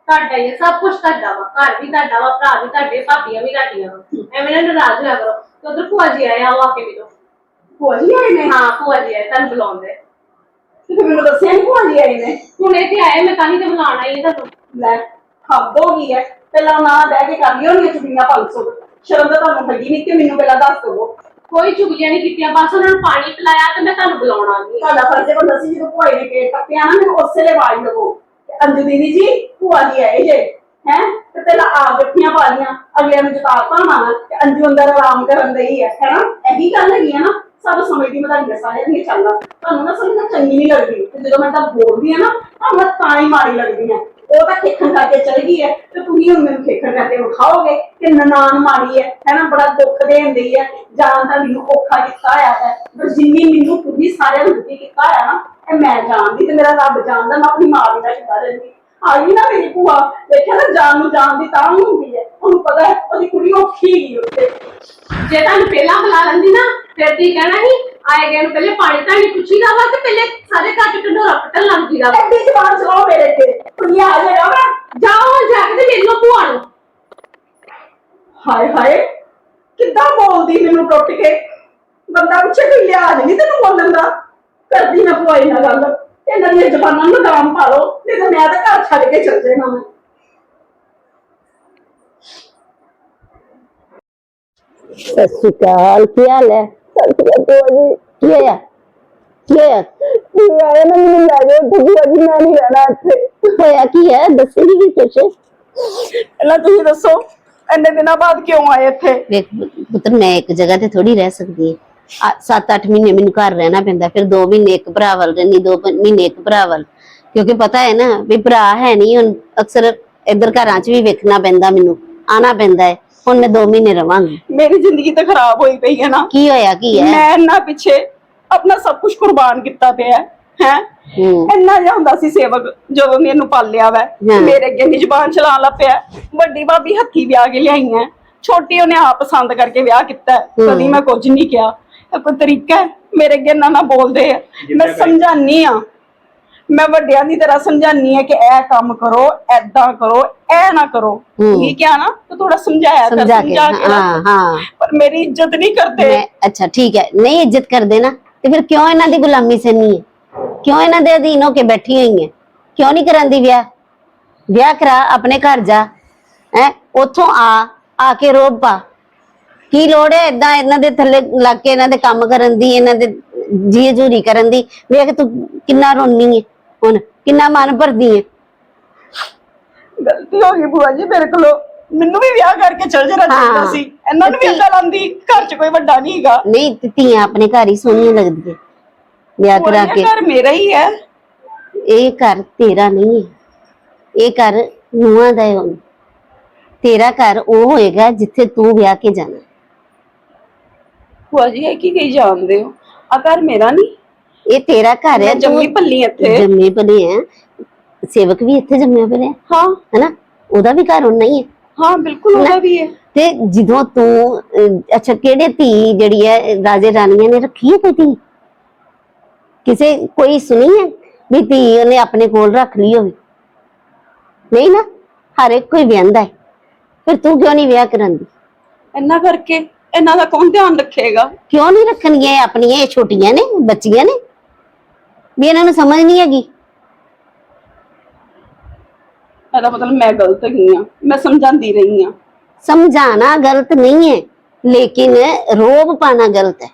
ਤੁਹਾਡਾ ਹੀ ਹੈ, ਸਭ ਕੁਝ ਤੁਹਾਡਾ ਵਾ ਘਰ ਵੀ ਤੁਹਾਡਾ ਵਾ ਭਰਾ ਵੀ ਤੁਹਾਡੇ ਭਾਬੀਆਂ ਵੀ ਤੁਹਾਡੀਆਂ ਵਾ। ਐਵੇਂ ਨਾ ਨਾਰਾਜ਼ ਹੋਇਆ ਕਰੋ। ਤੇ ਉਧਰ ਭੂਆ ਜੀ ਆਏ ਆ ਉਹ ਆ ਕੇ ਮਿਲੋ। ਭੂਆ ਜੀ ਆਏ ਨੇ? ਹਾਂ ਭੂਆ ਜੀ ਆਏ ਤੁਹਾਨੂੰ ਬੁਲਾਉਂਦੇ ਤੇ ਫਿਰ ਮੈਨੂੰ ਦੱਸਿਆ ਨਹੀਂ ਭੂਆ ਜੀ ਆਏ ਨੇ? ਹੁਣ ਇੱਥੇ ਆਏ ਮੈਂ ਤਾਂ ਹੀ ਤੇ ਬੁਲਾਉਣ ਆਈ ਹਾਂ ਤੁਹਾਨੂੰ। ਲੈ ਹੱਦ ਹੋ ਗਈ ਹੈ। ਪਹਿਲਾਂ ਨਾ ਬਹਿ ਕੇ ਕਰ ਲਿਓ ਨਹੀਂ ਚੁਗਲੀਆਂ 500 ਸ਼ਰਮ ਤਾਂ ਤੁਹਾਨੂੰ ਲੱਗੀ ਨਹੀਂ ਕਿ ਮੈਨੂੰ ਪਹਿਲਾਂ ਦੱਸ ਦਿਓ ਕੋਈ ਚੁਗਲੀਆਂ ਨਹੀਂ ਕੀਤੀਆਂ, ਬਸ ਉਹਨਾਂ ਨੂੰ ਪਾਣੀ ਪਿਲਾਇਆ ਤੇ ਮੈਂ ਤੁਹਾਨੂੰ ਬੁਲਾਉਣ ਆ ਤੁਹਾਡਾ ਫਰਜ਼ ਹੁੰਦਾ ਸੀ ਜਦੋਂ ਭੂਆ ਨੇ ਕੇਕ ਕੱਟਿਆ ਨਾ, ਮੈਨੂੰ ਉਸੇ ਵੇਲੇ ਆਵਾਜ਼ ਲਵੋ। ਕਿ ਅੰਜੂ ਦੀਦੀ ਜੀ, ਭੂਆ ਜੀ ਆਏ ਜੇ, ਹੈ? ਤੇ ਪਹਿਲਾਂ ਆਪ ਜੱਫੀਆਂ ਪਾ ਲੀਆਂ ਅਗਲਿਆਂ ਨੂੰ ਜਤਾ ਪਾਣਾ ਤੇ ਅੰਜੂ ਅੰਦਰ ਆਰਾਮ ਕਰਨ ਲਈ ਹੈ ਹੈਨਾ? ਇਹੀ ਗੱਲ ਹੈਗੀ ਹੈ ਨਾ, ਸਭ ਸਮਝਦੀ ਮੈਂ ਤੁਹਾਨੂੰ ਸਾਰਿਆਂ ਦੀ ਚੱਲਦਾ। ਤੁਹਾਨੂੰ ਨਾ ਸਮਝ ਚੰਗੀ ਨਹੀਂ ਲੱਗਦੀ। ਤੇ ਜਦੋਂ ਮੈਂ ਤਾਂ ਬੋਲਦੀ ਆ ਨਾ, ਤਾਂ ਮੈਂ ਤਾਂ ਹੀ ਮਾੜੀ ਲੱਗਦੀ ਆ। ਉਹ ਤਾਂ ਖੇਖਣ ਕਰਕੇ ਚਲ ਗਈ ਹੈ ਤੇ ਤੁਸੀਂ ਹੁਣ ਮੈਨੂੰ ਖੇਖਣ ਕਰਕੇ ਵਿਖਾਓਗੇ ਕਿ ਨਨਾਣ ਮਾੜੀ ਹੈ ਹੈਨਾ ਬੜਾ ਦੁੱਖ ਦੇ ਹੁੰਦੀ ਹੈ। ਜਾਨ ਦਾ ਮੈਨੂੰ ਔਖਾ ਕੀਤਾ ਹੋਇਆ ਹੈ। ਪਰ ਜਿੰਨੀ ਮੈਨੂੰ ਤੁਸੀਂ ਸਾਰਿਆਂ ਨੂੰ ਦੁਖੀ ਕੀਤਾ ਹੋਇਆ ਨਾ, ਇਹ ਮੈਂ ਜਾਣਦੀ ਤੇ ਮੇਰਾ ਰੱਬ ਜਾਣਦਾ, ਮੈਂ ਆਪਣੀ ਮਾਂ ਦੀ ਦਾ ਕਿੱਦਾਂ ਰਹਿੰਦੀ। ਆਈ ਨਾ ਮੇਰੀ ਭੂਆ ਦੇਖਿਆ ਨਾ ਜਾਨ ਨੂੰ ਜਾਣ ਦੀ ਤਾਂ ਹੁੰਦੀ ਹੈ। ਉਹਨੂੰ ਪਤਾ ਹੈ ਉਹਦੀ ਕੁੜੀ ਔਖੀ ਗਈ ਉੱਤੇ। ਜੇ ਤੁਹਾਨੂੰ ਪਹਿਲਾਂ ਬੁਲਾ ਲੈਂਦੀ ਨਾ ਫਿਰ ਕੀ ਕਹਿਣਾ ਸੀ ਆਏ ਗਏ ਨੂੰ ਪਹਿਲੇ ਪਾਣੀ ਤਾਂ ਨਹੀਂ ਪੁੱਛੀਦਾ ਵਾ ਤੇ ਪਹਿਲੇ ਸਾਰੇ ਘਰ ਚ ਢੰਡੋਰਾ ਪੱਟਣ ਲੱਗ ਜੀਦਾ ਵਾ। ਐਡੀ ਜ਼ਬਾਨ ਚਲਾਓ ਮੇਰੇ ਤੇ। ਕੁੜੀ ਆ ਜਾਏਗਾ ਵਾ। ਜਾਓ ਜਾ ਕੇ ਤੇ ਮਿਲ ਲਓ ਭੂਆ ਨੂੰ। ਹਾਏ ਹਾਏ ਕਿੱਦਾਂ ਬੋਲਦੀ ਮੈਨੂੰ ਟੁੱਟ ਕੇ? ਬੰਦਾ ਪੁੱਛੇ ਕੋਈ ਲਿਆਜ ਨਹੀਂ ਤੈਨੂੰ ਬੋਲਣ ਦਾ। ਕਰਦੀ ਨਾ ਭੁਆਈ ਨਾਲ ਗੱਲ। ਇਹਨਾਂ ਦੀਆਂ ਜ਼ਬਾਨਾਂ ਨੂੰ ਲਗਾਮ ਪਾ ਲਓ ਨਹੀਂ ਤਾਂ ਮੈਂ ਤਾਂ ਘਰ ਛੱਡ ਕੇ ਚੱਲ ਜਾਣਾ ਮੈਂ। ਸਤਿ ਸ਼੍ਰੀ ਅਕਾਲ ਕੀ ਹਾਲ ਹੈ? ਸਤਿ ਸ਼੍ਰੀ ਅਕਾਲ ਕੀ ਹੋਇਆ? ਕੀ ਹੋਇਆ? ਆਇਆ ਨਾ ਮੈਨੂੰ ਲੈ ਜਾਓ ਤੁਸੀਂ ਅੱਜ ਮੈਂ ਨਹੀਂ ਰਹਿਣਾ ਇੱਥੇ। ਹੋਇਆ ਕੀ ਹੈ? ਦੱਸੇਗੀ ਵੀ ਕੁਛ। ਪਹਿਲਾਂ ਤੁਸੀਂ ਦੱਸੋ ਇੰਨੇ ਦਿਨਾਂ ਬਾਅਦ ਕਿਉਂ ਆਏ ਇੱਥੇ? ਵੇਖ ਪੁੱਤਰ ਮੈਂ ਇੱਕ ਜਗ੍ਹਾ ਤੇ ਥੋੜੀ ਰਹਿ ਸਕਦੀ ਹਾਂ। 7-8 ਮਹੀਨੇ ਮੈਨੂੰ ਘਰ ਰਹਿਣਾ ਪੈਂਦਾ ਫਿਰ 2 ਮਹੀਨੇ ਇੱਕ ਭਰਾ ਵੱਲ ਰਹਿਣੀ 2 ਮਹੀਨੇ ਇੱਕ ਭਰਾ ਵੱਲ। ਕਿਉਂਕਿ ਪਤਾ ਹੈ ਨਾ ਵੀ ਭਰਾ ਹੈ ਨਹੀਂ ਹੁਣ ਅਕਸਰ ਇੱਧਰ ਘਰਾਂ 'ਚ ਵੀ ਵੇਖਣਾ ਪੈਂਦਾ ਮੈਨੂੰ ਆਣਾ ਪੈਂਦਾ ਹੈ ਹੁਣ ਮੈਂ 2 ਮਹੀਨੇ ਰਵਾਂਗੀ। ਮੇਰੀ ਜ਼ਿੰਦਗੀ ਤਾਂ ਖਰਾਬ ਹੋਈ ਪਈ ਹੈ ਨਾ। ਕੀ ਹੋਇਆ ਕੀ ਹੈ? ਮੈਂ ਇੰਨਾ ਪਿੱਛੇ ਆਪਣਾ ਸਭ ਕੁਝ ਕੁਰਬਾਨ ਕੀਤਾ ਪਿਆ ਹੈ ਹੂੰ? ਇੰਨਾ ਜਿਹਾ ਹੁੰਦਾ ਸੀ ਸੇਵਕ ਜਦੋਂ ਇਹਨੂੰ ਪਾਲਿਆ ਵੈ। ਮੇਰੇ ਅੱਗੇ ਨੀ ਜ਼ਬਾਨ ਚਲਾਉਣ ਲੱਗ ਪਿਆ ਵੱਡੀ ਭਾਬੀ ਹੱਥੀ ਵਿਆਹ ਕੇ ਲਿਆਈ ਹੈ ਛੋਟੀ ਉਹਨੇ ਆਪ ਪਸੰਦ ਕਰਕੇ ਵਿਆਹ ਕੀਤਾ। ਕਦੀ ਮੈਂ ਕੁਝ ਨਹੀਂ ਕਿਹਾ। ਇਹ ਕੋਈ ਤਰੀਕਾ ਹੈ ਮੇਰੇ ਅੱਗੇ ਨਾ ਨਾ ਬੋਲਦੇ ਆ। ਮੈਂ ਸਮਝਾਨੀ ਆ। ਮੈਂ ਵੱਡਿਆਂ ਦੀ ਤਰ੍ਹਾਂ ਸਮਝਾਨੀ ਆ ਕਿ ਇਹ ਕੰਮ ਕਰੋ ਐਦਾਂ ਕਰੋ ਇਹ ਨਾ ਕਰੋ। ਹੂੰ। ਠੀਕ ਹੈ ਨਾ? ਤੇ ਥੋੜਾ ਸਮਝਾਇਆ ਕਰ ਸਮਝਾ ਕੇ ਸਮਝਾ ਕੇ ਹਾਂ ਰੱਖ। ਹਾਂ। ਪਰ ਮੇਰੀ ਇੱਜ਼ਤ ਨਹੀਂ ਕਰਦੇ। ਮੈਂ ਅੱਛਾ ਠੀਕ ਹੈ। ਨਹੀਂ ਇੱਜ਼ਤ ਕਰਦੇ ਨਾ ਤੇ ਫਿਰ ਕਿਉਂ ਇਹਨਾਂ ਦੀ ਗੁਲਾਮੀ ਸੈਨੀ ਹੈ? ਕਿਉਂ ਇਹਨਾਂ ਦੇ ਅਧੀਨ ਹੋ ਕੇ ਬੈਠੀ ਹੋਈ ਹੈ ਕਿਉਂ ਨਹੀਂ ਕਰਾਂਦੀ ਵਿਆਹ? ਵਿਆਹ ਕਰਾ ਆਪਣੇ ਘਰ ਜਾ। ਹੈ? ਉੱਥੋਂ ਆ ਆ ਕੇ ਰੋਬ ਪਾ। ਕੀ ਲੋੜ ਹੈ ਇਦਾਂ ਇਹਨਾਂ ਦੇ ਥੱਲੇ ਲੱਗ ਕੇ ਇਹਨਾਂ ਦੇ ਕੰਮ ਕਰਨ ਦੀ ਇਹਨਾਂ ਦੇ ਜੀ ਹਜ਼ੂਰੀ ਕਰਨ ਦੀ? ਵੇਖ ਤੂੰ ਕਿੰਨਾ ਰੋਣੀ ਹੈ ਹੁਣ ਕਿੰਨਾ ਮਨ ਭਰਦੀ ਹੈ ਗਲਤੀ ਹੋ ਗਈ ਭੂਆ ਜੀ ਮੇਰੇ ਕੋਲੋਂ ਮੈਨੂੰ ਵੀ ਵਿਆਹ ਕਰਕੇ ਚਲ ਜਾਣਾ ਚਾਹੀਦਾ। ਸੀ। ਇਹਨਾਂ ਨੂੰ ਵੀ ਆਂਦੀ ਘਰ 'ਚ ਕੋਈ ਵੱਡਾ ਨਹੀਂ ਹੈਗਾ। ਨਹੀਂ ਤੇ ਧੀਆਂ ਆਪਣੇ ਘਰ ਹੀ ਸੋਹਣੀਆਂ ਲੱਗਦੀਆਂ। ਵਿਆਹ ਕਰਾ ਕੇ। ਘਰ ਮੇਰਾ ਹੀ ਹੈ। ਇਹ ਘਰ ਤੇਰਾ ਨਹੀਂ ਹੈ। ਇਹ ਘਰ ਨੂੰਹਾਂ ਦਾ ਹੈ ਤੇਰਾ ਘਰ ਉਹ ਹੋਏਗਾ ਜਿੱਥੇ ਤੂੰ ਵਿਆਹ ਕੇ ਜਾਣਾ। ਭੂਆ ਜੀ ਇਹ ਕੀ ਕਹੀ ਜਾਂਦੇ ਹੋ? ਆ ਘਰ ਮੇਰਾ ਨਹੀਂ ਇਹ ਤੇਰਾ ਘਰ ਹੈ ਮੈਂ ਜੰਮੀ ਪੱਲੀ ਇੱਥੇ। ਜੰਮੇ ਪਲੇ ਹੈ। ਸੇਵਕ ਵੀ ਇੱਥੇ ਜੰਮਿਆ ਪਿਆ ਹੈ ਹਾਂ। ਹੈਨਾ? ਉਹਦਾ ਵੀ ਘਰ ਹੁਣ ਨਹੀਂ ਹੈ। ਹਾਂ ਬਿਲਕੁਲ ਉਹਦਾ ਵੀ ਹੈ। ਤੇ ਜਦੋਂ ਤੂੰ ਅਹ, ਅੱਛਾ ਕਿਹੜੇ ਧੀ ਜਿਹੜੀ ਹੈ ਰਾਜੇ ਰਾਣੀਆਂ ਨੇ ਰੱਖੀ ਹੈ ਕੋਈ ਧੀ? ਕਿਸੇ ਕੋਈ ਸੁਣੀ ਹੈ ਵੀ ਧੀ ਉਹਨੇ ਆਪਣੇ ਕੋਲ ਰੱਖ ਲਈ ਹੋਵੇ? ਨਹੀਂ ਨਾ ਹਰ ਇੱਕ ਕੋਈ ਵਿਆਹਦਾ ਹੈ। ਫਿਰ ਤੂੰ ਕਿਉਂ ਨਹੀਂ ਵਿਆਹ ਕਰਾਂਦੀ? ਇੰਨਾ ਕਰਕੇ ਇਹਨਾਂ ਦਾ ਕੌਣ ਧਿਆਨ ਰੱਖੇਗਾ? ਕਿਉਂ ਨਹੀਂ ਰੱਖਣਗੀਆਂ ਇਹ ਆਪਣੀਆਂ ਇਹ ਛੋਟੀਆਂ ਨੇ ਬੱਚੀਆਂ ਨੇ? ਵੀ ਇਹਨਾਂ ਨੂੰ ਸਮਝ ਨਹੀਂ ਹੈਗੀ। ਇਹਦਾ ਮਤਲਬ ਮੈਂ ਗਲਤ ਹੈਗੀ ਆ ਮੈਂ ਸਮਝਾਉਂਦੀ ਰਹੀ ਆ ਸਮਝਾਣਾ ਗਲਤ ਨਹੀਂ ਹੈ ਲੇਕਿਨ ਰੋਬ ਪਾਣਾ ਗਲਤ ਹੈ।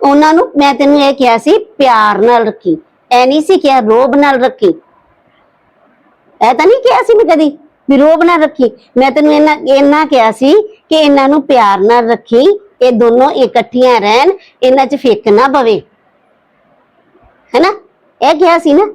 ਉਹਨਾਂ ਨੂੰ ਮੈਂ ਤੈਨੂੰ ਇਹ ਕਿਹਾ ਸੀ ਪਿਆਰ ਨਾਲ ਰੱਖੀ। ਐ ਨਹੀਂ ਸੀ ਕਿਹਾ ਰੋਬ ਨਾਲ ਰੱਖੀ। ਐ ਤਾਂ ਨਹੀਂ ਕਿਹਾ ਸੀ ਮੈਂ ਕਦੀ ਵੀ ਰੋਬ ਨਾਲ ਰੱਖੀ। ਮੈਂ ਤੈਨੂੰ ਇਹਨਾਂ ਇਹਨਾਂ ਕਿਹਾ ਸੀ ਕਿ ਇਹਨਾਂ ਨੂੰ ਪਿਆਰ ਨਾਲ ਰੱਖੀ ਇਹ ਦੋਨੋਂ ਇਕੱਠੀਆਂ ਰਹਿਣ ਇਹਨਾਂ 'ਚ ਫਿੱਕ ਨਾ ਪਵੇ। ਹੈਨਾ? ਇਹ ਕਿਹਾ ਸੀ ਨਾ?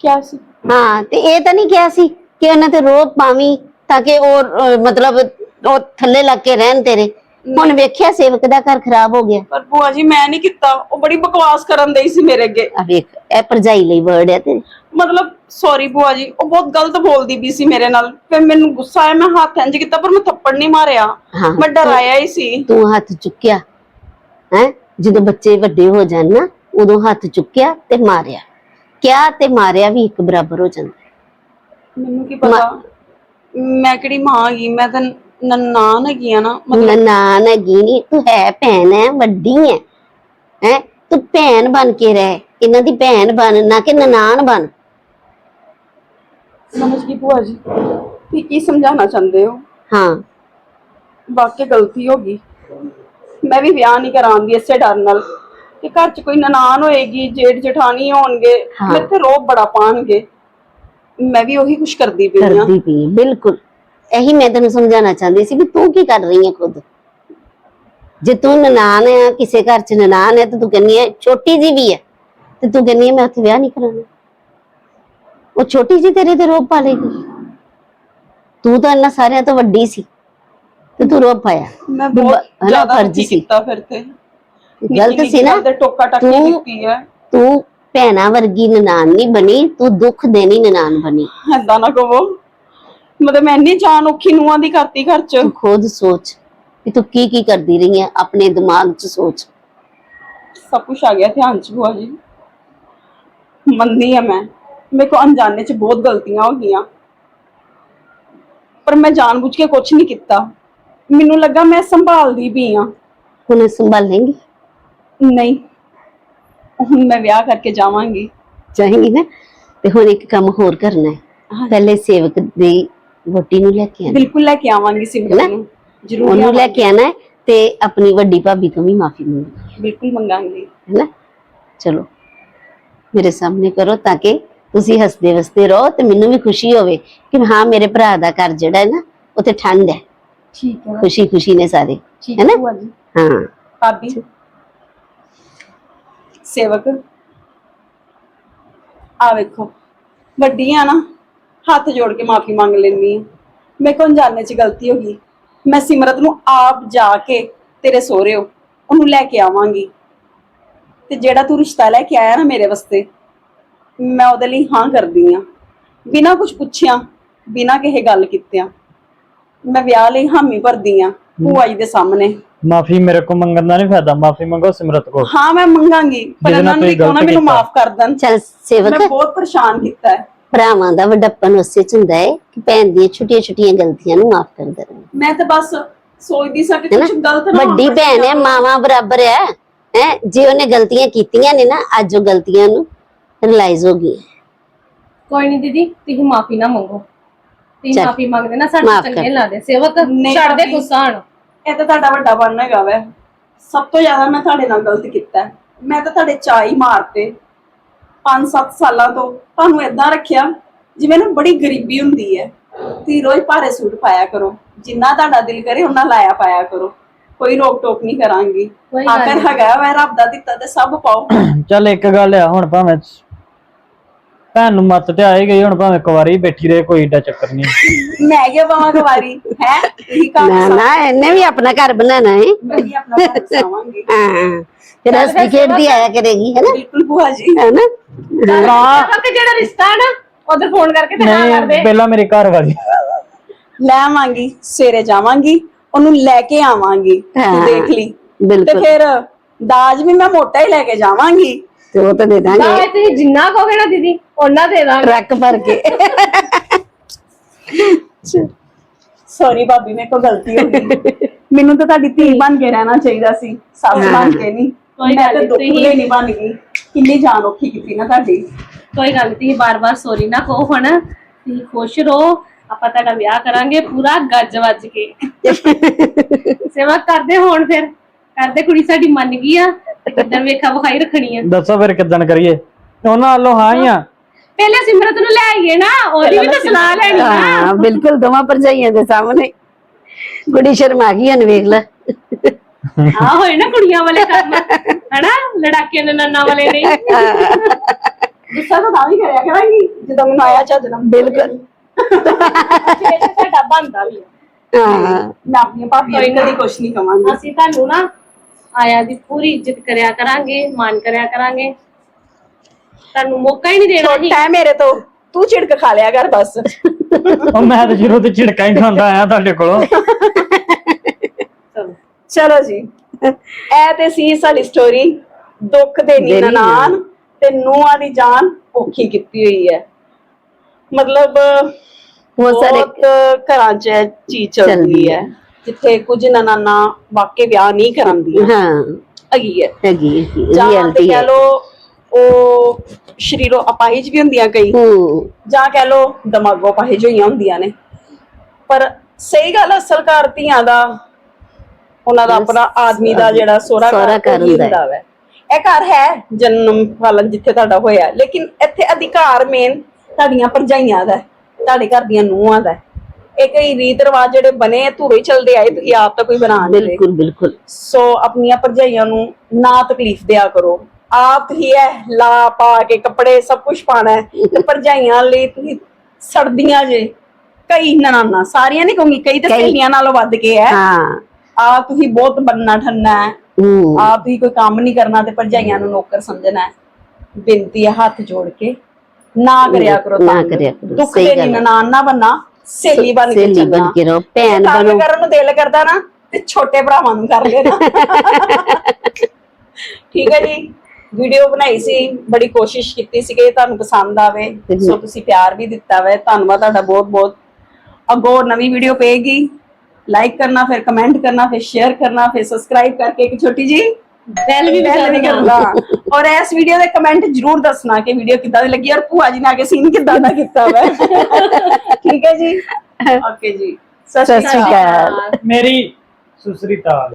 ਕਿਆ ਸੀ। ਹਾਂ ਤੇ ਇਹ ਤਾਂ ਨਹੀਂ ਕਿਹਾ ਸੀ ਕਿ ਉਹਨਾਂ ਤੇ ਰੋਬ ਪਾਵੀਂ ਤਾਂ ਕਿ ਉਹ ਅਹ, ਮਤਲਬ ਉਹ ਥੱਲੇ ਲੱਗ ਕੇ ਰਹਿਣ ਤੇਰੇ। ਹੁਣ ਵੇਖਿਆ ਸੇਵਕ ਦਾ ਘਰ ਖਰਾਬ ਹੋ ਗਿਆ। ਪਰ ਭੂਆ ਜੀ ਮੈਂ ਨਹੀਂ ਕੀਤਾ। ਉਹ ਬੜੀ ਬਕਵਾਸ ਕਰਨ ਦਈ ਸੀ ਮੇਰੇ ਅੱਗੇ। ਆ ਵੇਖ ਇਹ ਭਰਜਾਈ ਲਈ ਵਰਡ ਹੈ ਤੇਰੇ। ਮਤਲਬ ਸੌਰੀ ਭੂਆ ਜੀ ਉਹ ਬਹੁਤ ਗਲਤ ਬੋਲਦੀ ਵੀ ਸੀ ਮੇਰੇ ਨਾਲ। ਫਿਰ ਮੈਨੂੰ ਗੁੱਸਾ ਆਇਆ ਮੈਂ ਹੱਥ ਇੰਜ ਕੀਤਾ ਪਰ ਮੈਂ ਥੱਪੜ ਨਹੀਂ ਮਾਰਿਆ। ਹਾਂ। ਮੈਂ ਡਰਾਇਆ ਹੀ ਸੀ। ਤੂੰ ਹੱਥ ਚੁੱਕਿਆ ਹੈ? ਜਦੋਂ ਬੱਚੇ ਵੱਡੇ ਹੋ ਜਾਣ ਨਾ ਉਦੋਂ ਹੱਥ ਚੁੱਕਿਆ ਤੇ ਮਾਰਿਆ। ਕਿਆ ਤੇ ਮਾਰਿਆ ਵੀ ਇੱਕ ਬਰਾਬਰ ਹੋ ਜਾਂਦਾ। ਮੈਨੂੰ ਕੀ ਪਤਾ? ਮੈਂ ਕਿਹੜੀ ਮਾਂ ਹੈਗੀ? ਮੈਂ ਤਾਂ ਨਨਾਣ ਹੈਗੀ ਆ ਨਾ ਮਤਲਬ ਨਨਾਣ ਹੈਗੀ ਨੀ। ਤੂੰ ਹੈ ਭੈਣ ਹੈ ਵੱਡੀ ਹੈ। ਹੈ? ਤੂੰ ਭੈਣ ਬਣ ਕੇ ਰਹਿ। ਇਹਨਾਂ ਦੀ ਭੈਣ ਬਣ ਨਾ ਕਿ ਨਨਾਣ ਬਣ। ਸਮਝ ਗਈ ਭੂਆ ਜੀ। ਤੁਸੀਂ ਕੀ ਸਮਝਾਉਣਾ ਚਾਹੁੰਦੇ ਹੋ? ਹਾਂ। ਵਾਕਈ ਗਲਤੀ ਹੋ ਗਈ। ਮੈਂ ਵੀ ਵਿਆਹ ਨਹੀਂ ਕਰਾਉਂਦੀ ਇਸੇ ਡਰ ਨਾਲ ਕਿ ਘਰ 'ਚ ਕੋਈ ਨਨਾਣ ਹੋਏਗੀ ਜੇਠ ਜਠਾਣੀ ਹੋਣਗੇ ਹਾਂ। ਮੇਰੇ ਤੇ ਰੋਬ ਬੜਾ ਪਾਣਗੇ। ਮੈਂ ਵੀ ਉਹੀ ਕੁਛ ਕਰਦੀ ਪਈ ਆ ਕਰਦੀ ਪਈ ਹੈ, ਬਿਲਕੁਲ। ਇਹੀ ਮੈਂ ਤੈਨੂੰ ਸਮਝਾਉਣਾ ਚਾਹੁੰਦੀ ਸੀ ਵੀ ਤੂੰ ਕੀ ਕਰ ਰਹੀ ਹੈ ਖੁਦ? ਜੇ ਤੂੰ ਨਨਾਣ ਹੈ ਕਿਸੇ ਘਰ ਚ ਨਨਾਣ ਹੈ ਤੇ ਤੂੰ ਕਹਿੰਦੀ ਹੈ ਛੋਟੀ ਜੀ ਵੀ ਹੈ ਤੇ ਤੂੰ ਕਹਿੰਦੀ ਹੈ ਮੈਂ ਉੱਥੇ ਵਿਆਹ ਨਹੀਂ ਕਰਾਉਣਾ। ਉਹ ਛੋਟੀ ਜੀ ਤੇਰੇ ਤੇ ਰੋਬ ਪਾ ਲੇਗੀ ਤੂੰ ਤਾਂ ਇੰਨਾ ਸਾਰਿਆਂ ਤੋਂ ਵੱਡੀ ਸੀ ਤੇ ਤੂੰ ਰੋਬ ਪਾਇਆ। ਮੈਂ ਬਹੁਤ ਹਨਾ, ਜ਼ਿਆਦਾ ਫਰਜ਼ ਸੀ। ਕੀਤਾ ਫਿਰ ਤੇ। ਗਲਤ ਸੀ ਨਾ। ਤੇ ਟੋਕਾ ਟਾਕੀ ਤੂੰ- ਕੀਤੀ ਹੈ। ਤੂੰ ਭੈਣਾ ਵਰਗੀ ਨਨਾਣ ਨਹੀਂ ਬਣੀ ਤੂੰ ਦੁੱਖ ਦੇਣੀ ਨਨਾਣ ਬਣੀ। ਏਦਾਂ ਨਾ ਕਹੋ। ਮਤਲਬ ਮੈਂ ਇੰਨੀ ਜਾਨ ਔਖੀ ਨੂੰਹਾਂ ਦੀ ਕਰਤੀ ਘਰ 'ਚ ਤੂੰ ਖੁਦ ਸੋਚ ਕਿ ਤੂੰ ਕੀ ਕੀ ਕਰਦੀ ਰਹੀ ਹੈ ਆਪਣੇ ਦਿਮਾਗ 'ਚ ਸੋਚ। ਸਭ ਕੁਝ ਆ ਗਿਆ ਧਿਆਨ 'ਚ ਭੂਆ ਜੀ। ਮੰਨਦੀ ਆ ਮੈਂ। ਮੇਰੇ ਕੋ ਅਣਜਾਣੇ 'ਚ ਬਹੁਤ ਗਲਤੀਆਂ ਹੋ ਗਈਆਂ। ਪਰ ਮੈਂ ਜਾਣਬੁੱਝ ਕੇ ਕੁਝ ਨਹੀਂ ਕੀਤਾ। ਮੈਨੂੰ ਲੱਗਾ ਮੈਂ ਸੰਭਾਲਦੀ ਵੀ ਆ ਹੁਣ ਸੰਭਾਲੇਂਗੀ? ਨਹੀਂ। ਹੁਣ ਮੈਂ ਵਿਆਹ ਕਰਕੇ ਜਾਵਾਂਗੀ। ਚਾਹੇਂਗੀ ਨਾ? ਤੇ ਹੁਣ ਇੱਕ ਕੰਮ ਹੋਰ ਕਰਨਾ ਹੈ। ਪਹਿਲੇ ਸੇਵਕ ਦੀ ਵੋਟੀ ਨੂੰ ਲੈ ਕੇ ਆਣਾ ਬਿਲਕੁਲ ਲੈ ਕੇ ਆਵਾਂਗੀ ਸਿਮਰਨ ਨੂੰ? ਜ਼ਰੂਰ ਉਹਨੂੰ ਲੈ। ਕੇ ਆਣਾ ਤੇ ਆਪਣੀ ਵੱਡੀ ਭਾਬੀ ਤੋਂ ਵੀ ਮਾਫੀ ਮੰਗਣੀ ਬਿਲਕੁਲ ਮੰਗਾਂਗੀ। ਹੈ ਨਾ? ਚਲੋ। ਮੇਰੇ ਸਾਹਮਣੇ ਕਰੋ ਤਾਂ ਕਿ ਤੁਸੀਂ ਹੱਸਦੇ ਵਸਦੇ ਰਹੋ ਤੇ ਮੈਨੂੰ ਵੀ ਖੁਸ਼ੀ ਹੋਵੇ ਕਿ ਹਾਂ ਮੇਰੇ ਭਰਾ ਦਾ ਘਰ ਜਿਹੜਾ ਹੈ ਨਾ ਉੱਥੇ ਠੰਡ ਹੈ। ਠੀਕ ਹੈ। ਖੁਸ਼ੀ ਖੁਸ਼ੀ ਨੇ ਸਾਰੇ ਠੀਕ ਹੈ ਨਾ? ਭੂਆ ਜੀ। ਹਾਂ। ਭਾਬੀ? ਸੇਵਕ? ਆ ਵੇਖੋ ਵੱਡੀ ਆ ਨਾ ਹੱਥ ਜੋੜ ਕੇ ਮਾਫੀ ਮੰਗ ਲੈਂਦੀ ਆ ਮੇਰੇ ਕੋਲ ਜਾਣਨੇ ਚ ਗਲਤੀ ਹੋ ਗਈ। ਮੈਂ ਸਿਮਰਤ ਨੂੰ ਆਪ ਜਾ ਕੇ ਤੇਰੇ ਸਹੁਰਿਓ ਉਹਨੂੰ ਲੈ ਕੇ ਆਵਾਂਗੀ। ਤੇ ਜਿਹੜਾ ਤੂੰ ਰਿਸ਼ਤਾ ਲੈ ਕੇ ਆਇਆ ਨਾ ਮੇਰੇ ਵਾਸਤੇ ਮੈਂ ਉਹਦੇ ਲਈ ਹਾਂ ਕਰਦੀ ਆ ਬਿਨਾਂ ਕੁਝ ਪੁੱਛਿਆ ਬਿਨਾਂ ਕਿਸੇ ਗੱਲ ਕੀਤਿਆਂ। ਮੈਂ ਵਿਆਹ ਲਈ ਹਾਮੀ ਭਰਦੀ ਆ ਭੂਆ ਜੀ ਦੇ ਸਾਹਮਣੇ। ਮਾਫੀ ਮੇਰੇ ਕੋ ਮੰਗਣ ਦਾ ਨਹੀਂ ਫਾਇਦਾ ਮਾਫੀ ਮੰਗੋ ਸਿਮਰਤ ਕੋ ਹਾਂ ਮੈਂ ਮੰਗਾਂਗੀ ਪਰ ਜਿਹਦੇ ਨਾਲ ਇਹਨਾਂ ਨੂੰ ਵੀ ਤੁਸੀਂ ਕਹੋ ਨਾ ਗਲਤ ਮੈਨੂੰ ਕੀਤਾ। ਮਾਫ ਕਰ ਦੇਣ। ਚਲ ਸੇਵਕ। ਮੈਂ ਬਹੁਤ ਪਰੇਸ਼ਾਨ ਕੀਤਾ ਹੈ। ਭਰਾਵਾਂ ਦਾ ਵੱਡਪਨ ਉਸੇ ਚ ਹੁੰਦਾ ਹੈ ਕਿ ਭੈਣ ਦੀਆਂ ਛੋਟੀਆਂ ਛੋਟੀਆਂ ਗਲਤੀਆਂ ਨੂੰ ਮਾਫ ਕਰ ਦੇਣਾ ਮੈਂ ਤਾਂ ਬਸ ਸੋਚਦੀ ਸਾਂ ਕਿ ਹੈਨਾ ਕੁਝ ਗਲਤ ਨਾ ਵੱਡੀ ਹੋਵੇ। ਭੈਣ ਹੈ ਮਾਵਾਂ ਬਰਾਬਰ ਹੈ। ਹੈ? ਜੇ ਉਹਨੇ ਗਲਤੀਆਂ ਕੀਤੀਆਂ ਨੇ ਨਾ ਅੱਜ ਉਹ ਗਲਤੀਆਂ ਨੂੰ ਰਿਅਲਾਈਜ਼ ਹੋ ਗਈ। ਕੋਈ ਨਹੀਂ ਦੀਦੀ ਤੁਸੀਂ ਮਾਫੀ ਨਾ ਮੰਗੋ। ਤੁਸੀਂ ਚੱਲ। ਮਾਫੀ ਮੰਗਦੇ ਨਾ ਸਾਡੇ ਮਾਫ਼ ਚੰਗੇ। ਲੱਗਦੇ ਸੇਵਕ ਨਹੀਂ ਛੱਡ ਦੇ ਭਾਬੀ। ਗੁੱਸਾ ਹਣ। ਇਹ ਤਾਂ ਤੁਹਾਡਾ ਵੱਡਾ ਬਣ ਹੈਗਾ ਵੈ। ਸਭ ਤੋਂ ਜ਼ਿਆਦਾ ਮੈਂ ਤੁਹਾਡੇ ਨਾਲ ਗਲਤ ਕੀਤਾ। ਹੈ। ਮੈਂ ਤਾਂ ਤੁਹਾਡੇ ਚਾਈ ਮਾਰਤੇ। 5-7 ਸਾਲਾਂ ਤੋਂ ਤੁਹਾਨੂੰ ਇਦਾਂ ਰੱਖਿਆ ਜਿਵੇਂ ਨਾ ਬੜੀ ਗਰੀਬੀ ਹੁੰਦੀ ਹੈ। ਤੁਸੀਂ ਰੋਜ਼ ਭਾਰੇ ਸੂਟ ਪਾਇਆ ਕਰੋ। ਜਿੰਨਾ ਤੁਹਾਡਾ ਦਿਲ ਕਰੇ ਉਹਨਾਂ ਲਾਇਆ ਪਾਇਆ ਕਰੋ। ਕੋਈ ਰੋਕ ਟੋਕ ਨਹੀਂ ਕਰਾਂਗੀ। ਕੋਈ ਗੱਲ ਆਖਰ ਨਹੀਂ। ਹੈਗਾ ਵੈ ਰੱਬ ਦਾ ਦਿੱਤਾ ਤੇ ਸਭ ਪਾਓ। ਚੱਲ ਇੱਕ ਗੱਲ ਆ ਹੁਣ ਭਾਵੇਂ ਭੈਣ ਨੂੰ ਮੱਤ ਤੇ ਆਈ ਗਈ ਹੁਣ ਭਾਵੇਂ ਕੁਵਾਰੀ ਬੈਠੀ ਰਹੇ ਕੋਈ ਏਡਾ ਚੱਕਰ ਨਹੀਂ। ਮੈਂ ਕਿਹਾ ਬਾਵਾ ਕੁਵਾਰੀ ਹੈ? ਇਹੀ ਕੰਮ ਨਾ ਨਾ ਇਹਨੇ ਵੀ ਆਪਣਾ ਘਰ ਬਣਾਉਣਾ ਹੈ। ਵੀ ਆਪਣਾ ਘਰ ਵਸਾਵਾਂਗੀ ਹਾਂ ਫਿਰ ਹੱਸਦੀ ਖੇਡਦੀ ਆਇਆ ਕਰੇਗੀ ਹੈ ਨਾ? ਬਿਲਕੁਲ ਭੂਆ ਜੀ। ਹੈ ਨਾ? ਹਾਂ ਸੇਵਕ ਜਿਹੜਾ ਰਿਸ਼ਤਾ ਹੈ ਨਾ ਉਧਰ ਫੋਨ ਕਰਕੇ ਤੇ ਹਾਂ ਕਰ ਦੇ ਨਹੀਂ ਪਹਿਲਾਂ ਮੇਰੇ ਘਰ ਵਾਲੀ। ਲੈ ਆਵਾਂਗੀ ਸਵੇਰੇ ਜਾਵਾਂਗੀ ਉਹਨੂੰ ਲੈ ਕੇ ਆਵਾਂਗੀ ਤੂੰ ਹਾਂ, ਦੇਖ ਲਈ। ਤੇ ਬਿਲਕੁਲ। ਫਿਰ ਦਾਜ ਵੀ ਮੈਂ ਮੋਟਾ ਹੀ ਲੈ ਕੇ ਜਾਵਾਂਗੀ। ਤੇ ਉਹ ਤਾਂ ਦੇ ਨਾ ਦਾਂਗੇ ਤੁਸੀਂ ਜਿੰਨਾ ਕਹੋਗੇ ਨਾ ਦੀਦੀ ਉਹਨਾਂ ਦੇ ਦਾਂਗੇ। ਟਰੱਕ ਭਰ ਕੇ। ਸੌਰੀ ਭਾਬੀ ਮੇਰੇ ਕੋਲ ਗਲਤੀ ਹੋ ਗਈ। ਮੈਨੂੰ ਤਾਂ ਤੁਹਾਡੀ ਧੀ ਬਣ ਕੇ ਰਹਿਣਾ ਚਾਹੀਦਾ ਸੀ ਸੱਸ ਬਣ ਕੇ ਨਹੀਂ। ਕੋਈ ਮੈਂ ਗੱਲ ਤਾਂ ਨੀ, ਦੁੱਖ ਤੁਸੀਂ- ਨਹੀਂ ਬਣ ਗਈ। ਕਿੰਨੀ ਜਾਨ ਔਖੀ ਕੀਤੀ ਨਾ ਤੁਹਾਡੀ। ਕੋਈ ਗੱਲ ਨੀ ਤੁਸੀਂ ਬਾਰ-ਬਾਰ ਸੋਰੀ ਨਾ ਕਹੋ ਹੁਣ। ਤੁਸੀਂ ਖੁਸ਼ ਰਹੋ ਆਪਾਂ ਤੁਹਾਡਾ ਵਿਆਹ ਕਰਾਂਗੇ ਪੂਰਾ ਗੱਜ ਵੱਜ ਕੇ। ਸੇਵਾ ਕਰਦੇ ਹੋਣ ਫਿਰ। ਕਰਦੇ ਕੁੜੀ ਸਾਡੀ ਮੰਨ ਗਈ ਆ ਤੇ ਕਿੱਦਾਂ ਵੇਖਾ ਵਿਖਾਈ ਰੱਖਣੀ ਆ। ਦੱਸੋ ਫਿਰ ਕਿੱਦਣ ਕਰੀਏ? ਉਹਨਾਂ ਵੱਲੋਂ ਹਾਂ ਹੀ ਆ। ਪਹਿਲੇ ਸਿਮਰਤ ਨੂੰ ਲੈ ਆਈਏ ਨਾ ਉਹਦੀ ਵੀ ਤਾਂ ਸਲਾਹ ਲੈਣੀ ਨਾ। ਹਾਂ ਬਿਲਕੁਲ ਦੋਵਾਂ ਭਰਜਾਈਆਂ ਦੇ ਸਾਹਮਣੇ। ਕੁੜੀ ਸ਼ਰਮਾ ਗਈ ਹਨ ਵੇਖ ਲੈ। ਆ ਹੋਏ ਨਾ ਕੁੜੀਆਂ ਵਾਲੇ ਕੰਮ। ਹਨਾ? ਲੜਾਕੇ ਨਨਾਨਾ ਵਾਲੇ ਨਹੀਂ ਗੁੱਸਾ ਤਾਂ ਤਾਂ ਵੀ ਕਰਿਆ ਕਰਾਂਗੀ ਜਦੋਂ ਮੈਨੂੰ ਆਇਆ ਚੱਜ ਨਾਲ। ਬਿਲਕੁਲ। ਸਾਡਾ ਬੰਦਾ ਵੀ। ਹਾਂ। ਮੈਂ ਆਪਣੀਆਂ ਭਾਬੀਆਂ ਨੂੰ ਕਦੀ ਕੁਛ ਨਹੀਂ ਕਵਾਂਗੀ। ਅਸੀਂ ਤੁਹਾਨੂੰ ਨਾ ਆਇਆ ਦੀ ਪੂਰੀ ਇੱਜ਼ਤ ਕਰਿਆ ਕਰਾਂਗੇ ਮਾਨ ਕਰਿਆ ਕਰਾਂਗੇ। ਤੁਹਾਨੂੰ ਮੌਕਾ ਹੀ ਨਹੀਂ ਦੇਣਾ ਜੀ। ਛੋਟਾ ਹੈ ਮੇਰੇ ਤੋਂ। ਤੂੰ ਝਿੜਕ ਖਾ ਲਿਆ ਕਰ ਬਸ। ਉਹ ਮੈਂ ਤਾਂ ਸ਼ੁਰੂ ਤੋਂ ਝਿੜਕਾਂ ਹੀ ਖਾਂਦਾ ਆਇਆ ਤੁਹਾਡੇ ਕੋਲੋਂ। ਚਲੋ। ਚਲੋ ਜੀ। ਇਹ ਤੇ ਸੀ ਸਾਡੀ ਸਟੋਰੀ ਦੁੱਖ ਦੇ ਦੇਣੀ ਆ। ਨਿਨਾਨ ਤੇ ਨੂੰਹਾਂ ਦੀ ਜਾਨ ਔਖੀ ਕੀਤੀ ਹੋਈ ਹੈ। ਮਤਲਬ ਬਹੁਤ ਸਾਰੇ- ਘਰਾਂ 'ਚ ਇਹ ਚੀਜ਼ ਚੱਲਦੀ ਚੱਲਦੀ ਹੈ। ਜਿੱਥੇ ਕੁਝ ਨਨਾਨਾ ਵਾਕੇ ਵਿਆਹ ਨਹੀਂ ਕਰਾਂਦੀਆਂ। ਹਾਂ। ਹੈਗੀ ਹੈ। ਹੈਗੀ ਜਾਂ ਤੇ ਰਿਐਲਿਟੀ ਕਹਿ ਹੈ ਲੋ ਉਹ ਸ਼ਰੀਰੋ ਅਪਾਹਿਜ ਵੀ ਹੁੰਦੀਆਂ ਕਈ। ਹੂੰ। ਜਾਂ ਕਹਿ ਲੋ ਦਿਮਾਗੋਂ ਅਪਾਹਿਜ ਹੋਈਆਂ ਹੁੰਦੀਆਂ ਨੇ। ਪਰ ਸਹੀ ਗੱਲ ਅਸਲ ਘਰ ਧੀਆਂ ਦਾ ਉਹਨਾਂ ਦਾ ਆਪਣਾ ਆਦਮੀ ਦਾ ਜਿਹੜਾ ਸੋਹਰਾ ਘਰ ਹੁੰਦਾ ਵੈ। ਇਹ ਘਰ ਹੈ ਜਨਮ ਪਾਲਨ ਜਿੱਥੇ ਤੁਹਾਡਾ ਹੋਇਆ। ਲੇਕਿਨ ਇੱਥੇ ਅਧਿਕਾਰ ਮੇਨ ਤੁਹਾਡੀਆਂ ਭਰਜਾਈਆਂ ਦਾ ਤੁਹਾਡੇ ਘਰ ਦੀਆਂ ਨੂੰਹਾਂ ਦਾ। ਇਹ ਕਈ ਰੀਤ ਰਿਵਾਜ ਜਿਹੜੇ ਬਣੇ ਧੂਰੇ ਚਲਦੇ ਆਏ ਤੁਸੀਂ ਆਪ ਤਾਂ ਕੋਈ ਬਣਾ ਨਹੀਂ ਬਿਲਕੁਲ ਬਿਲਕੁਲ। ਸੋ ਆਪਣੀਆਂ ਭਰਜਾਈਆਂ ਨੂੰ ਨਾ ਤਕਲੀਫ ਦਿਆ ਕਰੋ। ਆਪ ਹੀ ਹੈ ਲਾ ਪਾ ਕੇ ਕੱਪੜੇ ਸਭ ਕੁਝ ਪਾਣਾ ਤੇ ਭਰਜਾਈਆਂ ਲਈ ਤੁਸੀਂ ਸੜਦੀਆਂ ਜੇ ਕਈ ਨਨਾਨਾ ਸਾਰੀਆਂ ਨਹੀਂ ਕਹੂੰਗੀ ਕਈ ਤਾਂ ਕਈ। ਸਹੇਲੀਆਂ ਨਾਲੋਂ ਵੱਧ ਕੇ ਹੈ। ਹਾਂ। ਆ ਤੁਸੀਂ ਬਹੁਤ ਬੰਨਾ ਠੰਨਾ ਹੈ। ਹੂੰ। ਆਪ ਹੀ ਕੋਈ ਕੰਮ ਨਹੀਂ ਕਰਨਾ ਤੇ ਭਰਜਾਈਆਂ ਨੂੰ ਨੌਕਰ ਸਮਝਣਾ ਹੈ। ਬੇਨਤੀ ਹੈ ਹੱਥ ਜੋੜ ਕੇ ਨਾ ਕਰਿਆ ਕਰੋ ਨਾ ਤੰਗ। ਕਰਿਆ ਕਰੋ, ਦੁੱਖ ਸਹੀ ਦੇ ਗੱਲ ਹੈ। ਨਨਾਨ ਨਾ ਬੰਨਾ ਸਹੇਲੀ ਬਣ ਕੇ ਸਹੇਲੀ ਬਣ ਕੇ ਰਹੋ ਭੈਣ ਤੰਗ ਬਣੋ। ਕਰਨ ਨੂੰ ਦਿਲ ਕਰਦਾ ਨਾ ਤੇ ਛੋਟੇ ਭਰਾਵਾਂ ਨੂੰ ਕਰ ਲੈਣਾ। ਠੀਕ ਹੈ ਜੀ। ਵੀਡੀਓ ਬਣਾਈ ਸੀ ਬੜੀ ਕੋਸ਼ਿਸ਼ ਕੀਤੀ ਸੀ ਕਿ ਤੁਹਾਨੂੰ ਪਸੰਦ ਆਵੇ ਸੋ ਤੁਸੀਂ ਪਿਆਰ ਵੀ ਦਿੱਤਾ ਵੇ। ਧੰਨਵਾਦ ਤੁਹਾਡਾ ਬਹੁਤ ਬਹੁਤ ਅੱਗੋਂ ਨਵੀਂ ਵੀਡੀਓ ਪਏਗੀ। ਲਾਈਕ ਕਰਨਾ ਫਿਰ ਕਮੈਂਟ ਕਰਨਾ ਫਿਰ ਸ਼ੇਅਰ ਕਰਨਾ ਫਿਰ ਸਬਸਕ੍ਰਾਈਬ ਕਰਕੇ ਇੱਕ ਛੋਟੀ ਜੀ ਬੈਲ ਵੀ ਬੈਲ ਵੀ ਕਰਨਾ। ਔਰ ਇਸ ਵੀਡੀਓ ਦੇ ਕਮੈਂਟ ਜਰੂਰ ਦੱਸਣਾ ਕਿ ਵੀਡੀਓ ਕਿੱਦਾਂ ਦੀ ਲੱਗੀ ਔਰ ਭੂਆ ਜੀ ਨੇ ਆ ਕੇ ਸੀਨ ਕਿੱਦਾਂ ਦਾ ਕੀਤਾ ਵਾ। ਠੀਕ ਹੈ ਜੀ? ਓਕੇ ਜੀ। ਸਤਿ ਸ਼੍ਰੀ ਅਕਾਲ। ਮੇਰੀ ਸੁਸਰੀ ਤਾਲ